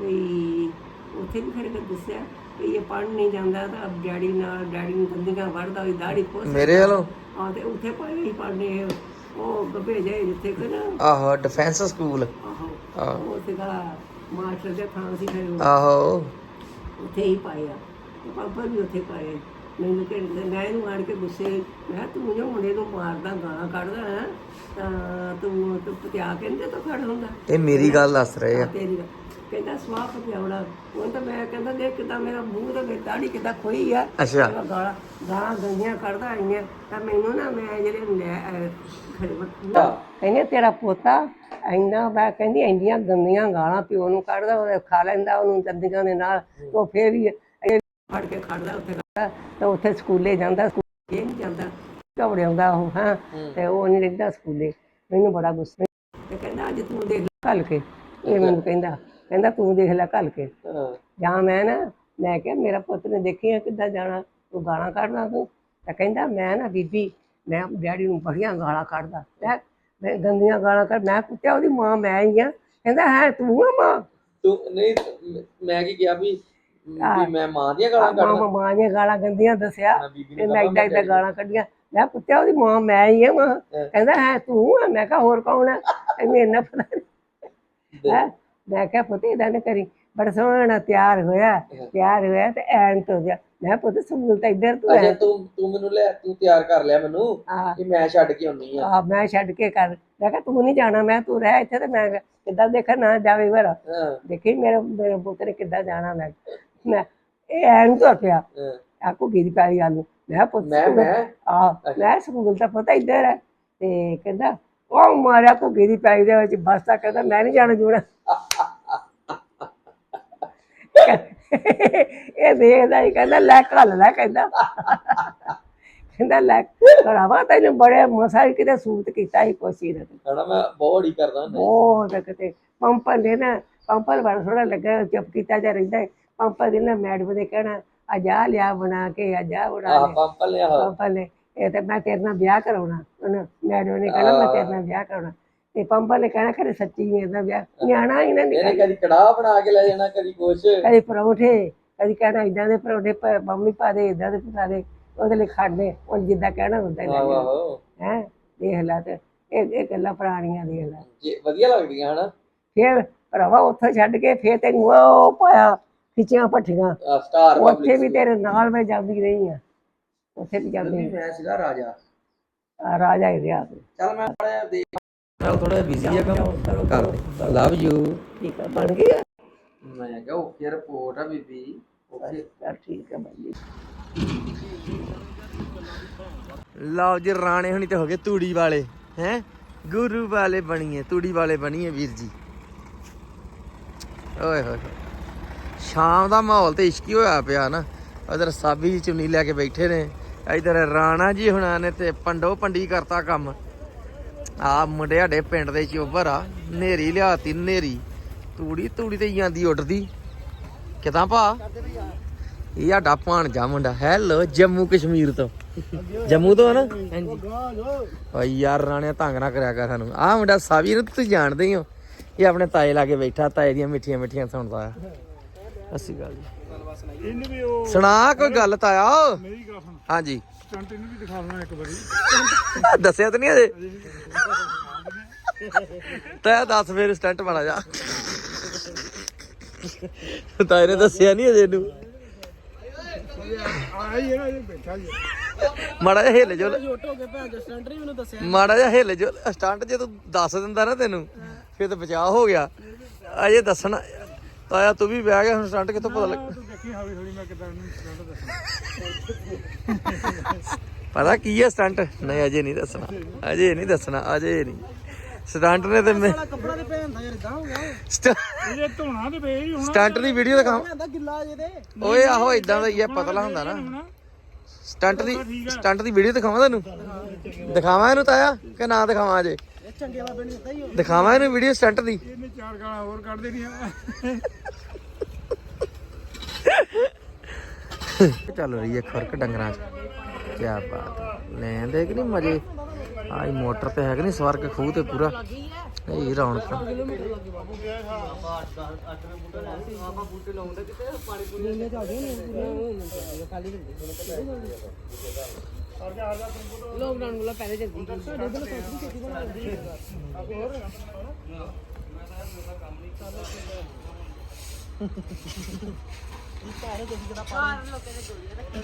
ਵੀ ਉੱਥੇ ਵੀ ਫਿਰ ਦੱਸਿਆ ਕਿ ਇਹ ਪੜ੍ਹ ਨਹੀਂ ਜਾਂਦਾ ਤਾਂ ਡੈਡੀ ਨਾਲ ਡੈਡੀ ਨੂੰ ਗੰਦੀਆਂ ਵੜਦਾ ਹੋਈ ਦਾੜੀ ਖੋਸ ਮੇਰੇ ਵੱਲੋਂ? ਆ ਤੇ ਉੱਥੇ ਪਏ ਹੀ ਪੜ੍ਹਨੇ ਉਹ ਗੱਭੇ ਜੇ ਜਿੱਥੇ ਕਿ ਨਾ। ਆਹੋ ਡਿਫੈਂਸ ਸਕੂਲ ਆਹੋ ਆਹੋ। ਉਹ ਸੀਗਾ ਮਾਸਟਰ ਦੇ ਥਾਂ ਸੀ ਫਿਰ ਉਹ। ਆਹੋ। ਉੱਥੇ ਹੀ ਪਾਇਆ ਤੇ ਪਾਪਾ ਵੀ ਉੱਥੇ ਮੈਨੂੰ ਕਹਿੰਦੇ ਮੈਂ ਇਹਨੂੰ ਆਣ ਕੇ ਗੁੱਸੇ ਮੈਂ ਤੂੰ ਜੋ ਮੁੰਡੇ ਨੂੰ ਮਾਰਦਾ ਗਾਲਾਂ ਕੱਢਦਾ ਹੈ ਤਾਂ ਤੂੰ ਤੂੰ ਪਤਿਆ ਕਹਿੰਦੇ ਤਾਂ ਖੜ ਹੁੰਦਾ। ਇਹ ਮੇਰੀ ਗੱਲ ਦੱਸ ਰਹੇ ਆ। ਤੇਰੀ ਗੱਲ। ਕਹਿੰਦਾ ਸਵਾਹ ਪਤਿਆਉਣਾ ਉਹ ਤਾਂ ਮੈਂ ਕਹਿੰਦਾ ਦੇਖ ਕਿਦਾਂ ਮੇਰਾ ਮੂੰਹ ਤੇ ਮੇਰੀ ਦਾੜੀ ਕਿਦਾਂ ਖੋਈ ਆ। ਅੱਛਾ। ਮੈਂ ਗਾਲਾਂ ਗਾਲਾਂ ਗੰਦੀਆਂ ਕੱਢਦਾ ਆਈਆਂ। ਤਾਂ ਮੈਨੂੰ ਨਾ ਮੈਂ ਜਿਹੜੇ ਕਹਿੰਦੇ ਤੇਰਾ ਪੋਤਾ ਇੰਨਾ ਮੈਂ ਕਹਿੰਦੀ ਇੰਨੀਆਂ ਗੰਦੀਆਂ ਗਾਲਾਂ ਪਿਓ ਨੂੰ ਕੱਢਦਾ ਉਹ ਖਾ ਲੈਂਦਾ ਉਹਨੂੰ ਦੰਦੀਆਂ ਦੇ ਨਾਲ ਉਹ ਫੇਰ ਵੀ ਇਹ ਫੜ ਕੇ ਖੜਦਾ ਉੱਥੇ ਖੜਦਾ ਤਾਂ ਉੱਥੇ ਸਕੂਲੇ ਜਾਂਦਾ ਸਕੂਲੇ ਨਹੀਂ ਜਾਂਦਾ ਘਬੜੇ ਆਉਂਦਾ ਉਹ ਹਾਂ। ਤੇ ਉਹ ਨਹੀਂ ਰਹਿੰਦਾ ਸਕੂਲੇ। ਮੈਨੂੰ ਬੜਾ ਗੁੱਸਾ ਤੇ ਕਹਿੰਦਾ ਅੱਜ ਤੂੰ ਦੇਖ ਕੱਲ ਕੇ। ਇਹ ਮੈਨੂੰ ਕਹਿੰਦਾ ਕਹਿੰਦਾ ਤੂੰ ਦੇਖ ਲੈ ਕੱਲ ਕੇ। ਜਾਂ ਮੈਂ ਨਾ ਮੈਂ ਕਿਹਾ ਮੇਰਾ ਪੁੱਤ ਨੇ ਦੇਖਿਆ ਕਿੱਦਾਂ ਜਾਣਾ ਤੂੰ ਗਾਲਾਂ ਕੱਢਦਾ ਤੂੰ। ਤਾਂ ਕਹਿੰਦਾ ਮੈਂ ਨਾ ਬੀਬੀ ਮੈਂ ਡੈਡੀ ਨੂੰ ਬੜੀਆਂ ਗਾਲਾਂ ਕੱਢਦਾ। ਮੈਂ ਮੈਂ ਗੰਦੀਆਂ ਗਾਲਾਂ ਕੱਢ ਮੈਂ ਪੁੱਛਿਆ ਉਹਦੀ ਮਾਂ ਮੈਂ ਹੀ ਆ। ਕਹਿੰਦਾ ਹੈ ਤੂੰ ਆ ਮਾਂ। ਤੂੰ ਨਹੀਂ ਮੈਂ ਕੀ ਕਿਹਾ ਵੀ ਵੀ ਮੈਂ ਮਾਂ ਦੀਆਂ ਗਾਲਾਂ ਕੱਢਦਾ? ਮਾਂ ਦੀਆਂ ਗਾਲਾਂ ਗੰਦੀਆਂ ਦੱਸਿਆ। ਤੇ ਮੈਂ ਇਦਾਂ ਇਦਾਂ ਗਾਲਾਂ ਕੱਢੀਆਂ। ਮੈਂ ਪੁੱਛਿਆ ਉਹਦੀ ਮਾਂ ਮੈਂ ਹੀ ਆ ਮਾਂ। ਕਹਿੰਦਾ ਹੈ ਤੂੰ ਆ ਮੈਂ ਕਿਹਾ ਹੋਰ ਕੌਣ ਹੈ ਇਹਨੂੰ ਇੰਨਾ ਪਤਾ ਨਹੀਂ ਹੈ? ਮੈਂ ਕਿਹਾ ਪੁੱਤ ਇਹਦਾ ਨਾ ਕਰੀ। ਬੜਾ ਸੋਹਣਾ ਤਿਆਰ ਹੋਇਆ। ਤਿਆਰ ਹੋਇਆ ਤੇ ਐਨ ਹੋ ਗਿਆ। ਮੈਂ ਪੁੱਤ ਸੁਣ ਤਾਂ ਇੱਧਰ ਤੂੰ ਅਜੇ ਤੂੰ ਤੂੰ ਮੈਨੂੰ ਲੈ ਤੂੰ ਤਿਆਰ ਕਰ ਲਿਆ ਮੈਨੂੰ ਆ ਕਿ ਮੈਂ ਛੱਡ ਕੇ ਆਉਣੀ ਆ। ਆ ਮੈਂ ਛੱਡ ਕੇ ਕਰ। ਮੈਂ ਕਿਹਾ ਤੂੰ ਨਹੀਂ ਜਾਣਾ। ਮੈਂ ਤੂੰ ਰਹਿ ਇੱਥੇ ਤੇ ਮੈਂ ਕਿੱਦਾਂ ਦੇਖਾ ਨਾ ਜਾਵੇ ਵਰ ਹਾਂ। ਦੇਖੀ ਮੇਰੇ ਮੇਰੇ ਪੁੱਤ ਨੇ ਕਿੱਦਾਂ ਜਾਣਾ ਮੈਂ। ਮੈਂ ਇਹ ਐਨ ਤੋਂ ਪਿਆ। ਹਾਂ। ਆਕੂ ਗਿਰੀ ਪਾਈ ਆਲੂ। ਮੈਂ ਕਿਹਾ ਪੁੱਤ ਮੈਂ ਸਕੂਲ- ਮੈਂ? ਆ ਮੈਂ ਸਕੂਲ ਤਾਂ ਪਤਾ ਇੱਧਰ ਹੈ। ਤੇ ਕਹਿੰਦਾ ਉਹ ਮਾਰਿਆ ਕੋ ਗਿਰੀ ਪਾਈ ਦੇ ਵਿੱਚ। ਬਸ ਤਾਂ ਕਹਿੰਦਾ ਮੈਂ ਨਹੀਂ ਜਾਣਾ ਜੂਣਾ। ਇਹ ਦੇਖਦਾ ਹੀ ਕਹਿੰਦਾ ਲੈ ਘੱਲ ਲੈ ਕਹਿੰਦਾ। ਕਹਿੰਦਾ ਲੈ ਭਰਾਵਾ ਤੈਨੂੰ ਬੜੇ ਮਸਾ ਕਿਤੇ ਸੂਤ ਕੀਤਾ ਹੀ ਕੋਸ਼ੀ ਨੇ ਹਣਾ ਮੈਂ ਬਹੁਤ ਹੀ ਕਰਦਾ ਹੁੰਦਾ। ਬਹੁਤ ਕਿਤੇ ਪੰਪਰ ਨੇ ਨਾ ਪੰਪਰ ਬੜਾ ਥੋੜਾ ਲੱਗਾ ਚੁੱਪ ਕੀਤਾ ਜਾ ਰਹਿੰਦਾ। ਪੰਪਰ ਦੇ ਨਾ ਮੈਡਮ ਨੇ ਕਹਿਣਾ ਆ ਜਾ ਲਿਆ ਬਣਾ ਕੇ ਆ ਜਾ ਬਣਾ ਆਹ ਲੈ ਪੰਪ ਲਿਆ ਪੰਪਰ ਨੇ ਇਹ ਤੇ ਮੈਂ ਤੇਰੇ ਨਾਲ ਵਿਆਹ ਕਰਾਉਣਾ। ਉਹਨੇ ਮੈਡਮ ਨੇ ਕਹਿਣਾ ਮੈਂ ਤੇਰੇ ਨਾਲ ਵਿਆਹ ਕਰਾਉਣਾ। ਤੇ ਪੰਪਰ ਨੇ ਕਹਿਣਾ ਖਰੇ ਸੱਚੀ ਮੇਰੇ ਨਾਲ ਵਿਆਹ ਨਿਆਣਾ ਹੀ ਨਾ ਇਹਨੇ ਕਦੀ ਕੜਾਹ ਬਣਾ ਕੇ ਲੈ ਜਾਣਾ ਕਦੀ ਕੁਛ। ਕਦੀ ਪਰੌਂਠੇ ਕਦੀ ਕਹਿਣਾ ਇਦਾਂ ਦੇ ਪਰੌਂਠੇ ਪ- ਮੰਮੀ ਪਾ ਦੇ ਇਦਾਂ ਦੇ ਪਾ ਦੇ ਉਹਦੇ ਲਈ ਖਾਣੇ ਉਹ ਜਿੱਦਾਂ ਕਹਿਣਾ ਹੁੰਦਾ ਆਹੋ ਆਹੋ। ਹੈ ਦੇਖ ਲੈ ਤੇ ਇਹ ਇਹ ਗੱਲਾਂ ਪੁਰਾਣੀਆਂ ਦੇਖ ਲੈ। ਜੇ ਵਧੀਆ ਲੱਗਦੀਆਂ ਹਨਾ? ਫਿਰ ਭਰਾਵਾ ਉੱਥੇ ਛੱਡ ਕੇ ਫਿਰ ਤੈਨੂੰ ਉਹ ਪਾਇਆ ਖਿੱਚੀਆਂ ਪੱਠੀਆਂ ਸਟਾਰ ਉੱਥੇ ਵੀ ਤੇਰੇ ਨਾਲ ਮੈਂ ਜਾਂਦੀ ਰਹੀ ਆ ਉੱਥੇ ਵੀ ਜਾਂਦੀ ਮੈਂ ਸੀਗਾ ਰਾਜਾ। ਆ ਰਾਜਾ ਹੀ ਰਿਹਾ। ਚੱਲ ਮੈਂ ਥੋੜਾ ਜਿਹਾ ਦੇਖ ਮੈਂ ਥੋੜਾ ਬਿਜ਼ੀ ਆ ਕੰਮ। ਕਰ ਲਵ ਯੂ ਠੀਕ ਆ ਬਣ ਗਿਆ ਮੈਂ ਕਿਹਾ ਓਕੇ ਰਿਪੋਰਟ ਆ ਬੀਬੀ। ਓਕੇ। ਚੱਲ ਠੀਕ ਆ ਬਾਈ ਲਓ ਜੀ ਰਾਣੇ ਹੁਣੀ ਤੇ ਹੋ ਗਏ ਤੂੜੀ ਵਾਲੇ ਹੈ? ਗੁਰੂ ਵਾਲੇ ਬਣੀਏ ਤੂੜੀ ਵਾਲੇ ਬਣੀਏ ਵੀਰ ਜੀ। ਓਏ ਹੋਏ ਹੋਏ। ਸ਼ਾਮ ਦਾ ਮਾਹੌਲ ਤੇ ਇਸ਼ਕੀ ਹੋਇਆ ਪਿਆ ਨਾ। ਉਧਰ ਸਾਬੀ ਜੀ ਚੁੰਨੀ ਲੈ ਕੇ ਬੈਠੇ ਨੇ। ਇਧਰ ਰਾਣਾ ਜੀ ਹੁਣਾਂ ਨੇ ਤੇ ਪੰਡੋ ਪੰਡੀ ਕਰਤਾ ਕੰਮ। ਆ ਮੁੰਡੇ ਸਾਡੇ ਪਿੰਡ ਦੇ ਚੋਬਰ ਆ ਨੇਰੀ ਲਿਆਤੀ ਨੇਰੀ ਤੂੜੀ ਤੂੜੀ ਤੇ ਜਾਂਦੀ ਉੱਡਦੀ। ਕਿਦਾਂ ਭਾ? ਇਹ ਸਾਡਾ ਭਾਣਜਾ ਮੁੰਡਾ। ਹੈਲੋ ਜੰਮੂ ਕਸ਼ਮੀਰ ਤੋਂ। ਜੰਮੂ ਤੋਂ ਆ ਨਾ? ਹਾਂਜੀ। ਓ ਯਾਰ ਰਾਣਿਆ ਤੰਗ ਨਾ ਕਰਿਆ ਕਰ ਸਾਨੂੰ। ਆਹ ਮੁੰਡਾ ਸਾਵੀ ਨੂੰ ਤੁਸੀਂ ਜਾਣਦੇ ਹੀ ਹੋ। ਇਹ ਆਪਣੇ ਤਾਏ ਲਾਗੇ ਬੈਠਾ ਤਾਏ ਦੀਆਂ ਮਿੱਠੀਆਂ ਮਿੱਠੀਆਂ ਸੁਣਦਾ ਆ। ਅਸੀਂ ਗੱਲ ਸੁਣਾ ਕੋਈ ਗੱਲ ਤਾਇਆ? ਮੇਰੀ ਗੱਲ ਸੁਣ। ਹਾਂਜੀ। ਸਟੰਟ ਇਹਨੂੰ ਵੀ ਦਿਖਾ ਦੇਣਾ ਇੱਕ ਵਾਰੀ। ਦੱਸਿਆ ਤਾਂ ਨਹੀਂ ਅਜੇ? ਤਾਇਆ ਦੱਸ ਫੇਰ ਸਟੰਟ ਬਣਾ ਜਾ। ਤਾਏ ਨੇ ਦੱਸਿਆ ਨਹੀਂ ਅਜੇ ਨੂੰ ਆਈ ਹੈ ਨਾ ਇਹ ਬੈਠਾ ਹੀ ਹੈ। ਮਾੜਾ ਜਿਹਾ ਹਿੱਲ ਜੋ ਛੋਟੇ ਹੋ ਕੇ ਭੈਣ ਜੋ ਸਟੈਂਡ ਨਹੀਂ ਮੈਨੂੰ ਦੱਸਿਆ। ਮਾੜਾ ਜਿਹਾ ਹਿੱਲ ਜੋ ਸਟੰਟ ਜੇ ਤੂੰ ਦੱਸ ਦਿੰਦਾ ਨਾ ਤੈਨੂੰ ਫਿਰ ਤਾਂ ਬਚਾਅ ਹੋ ਗਿਆ। ਅਜੇ ਦੱਸਣਾ। ਤਾਇਆ ਤੂੰ ਵੀ ਬਹਿ ਗਿਆ ਹੁਣ ਸਟੰਟ ਕਿੱਥੋਂ ਪਤਾ ਲੱਗ ਤੂੰ ਦੇਖੀ ਹੌਲੀ ਹੌਲੀ ਮੈਂ ਕਿਦਾਂ ਇਹਨੂੰ ਸਟੰਟ ਦੱਸਣਾ ਪਤਾ ਕੀ ਹੈ ਸਟੰਟ? ਨਹੀਂ ਅਜੇ ਨਹੀਂ ਦੱਸਣਾ। ਅਜੇ ਨਹੀਂ ਦੱਸਣਾ ਅਜੇ ਨਹੀਂ। ਸਟੰਟ ਨੇ ਤੇ ਮੈਂ ਕੱਪੜਾ ਤੇ ਭੈਣ ਦਾ ਯਾਰ ਇਦਾਂ ਹੋ ਗਿਆ। ਸਟ- ਇਹ ਧੋਣਾ ਤੇ ਵੇ ਹੀ ਹੁਣ। ਸਟੰਟ ਦੀ ਵੀਡੀਓ ਦਿਖਾਓ। ਭੈਣ ਦਾ ਗਿੱਲਾ ਜੇ ਤੇ। ਓਏ ਆਹੋ ਇਦਾਂ ਦਾ ਹੀ ਹੈ ਪਤਲਾ ਹੁੰਦਾ ਨਾ। ਸਟੰਟ ਦੀ ਸਟੰਟ ਦੀ ਵੀਡੀਓ ਦਿਖਾਵਾਂ ਤੁਹਾਨੂੰ ਦਿਖਾਵਾਂ ਇਹਨੂੰ ਤਾਇਆ ਕਿ ਨਾ ਦਿਖਾਵਾਂ ਅਜੇ? ਇਹ ਚੰਗੇ ਬਾਬੇ ਨੇ ਦਿੱਤਾ ਹੀ ਉਹ ਦਿਖਾਵਾਂ ਇਹਨੂੰ ਵੀਡੀਓ ਸਟੰਟ ਦੀ। ਇਹਨੇ ਚਾਰ ਗਾਲਾਂ ਹੋਰ ਕੱਢ ਦੇਣੀਆਂ। ਚੱਲ ਰਹੀ ਹੈ ਖਰਕ ਡੰਗਰਾਂ 'ਚ? ਕੀ ਬਾਤ ਲੈਣ ਦੇ ਕਿ ਨਹੀਂ ਮਜੇ? ਆਈ ਮੋਟਰ ਤੇ ਹੈ ਕਿ ਨਹੀਂ? ਸਵਰਗ ਖੂਹ ਤੇ ਪੂਰਾ। ਇਹ ਰੌਣਕ। ਲੋਕਡਾਊਨ ਵਾਲਾ ਪਹਿਲੇ ਜਲਦੀ ਸਾਡੇ ਘਰ ਲੋਕਾਂ ਕੰਮ ਦੋ ਰੱਖੇ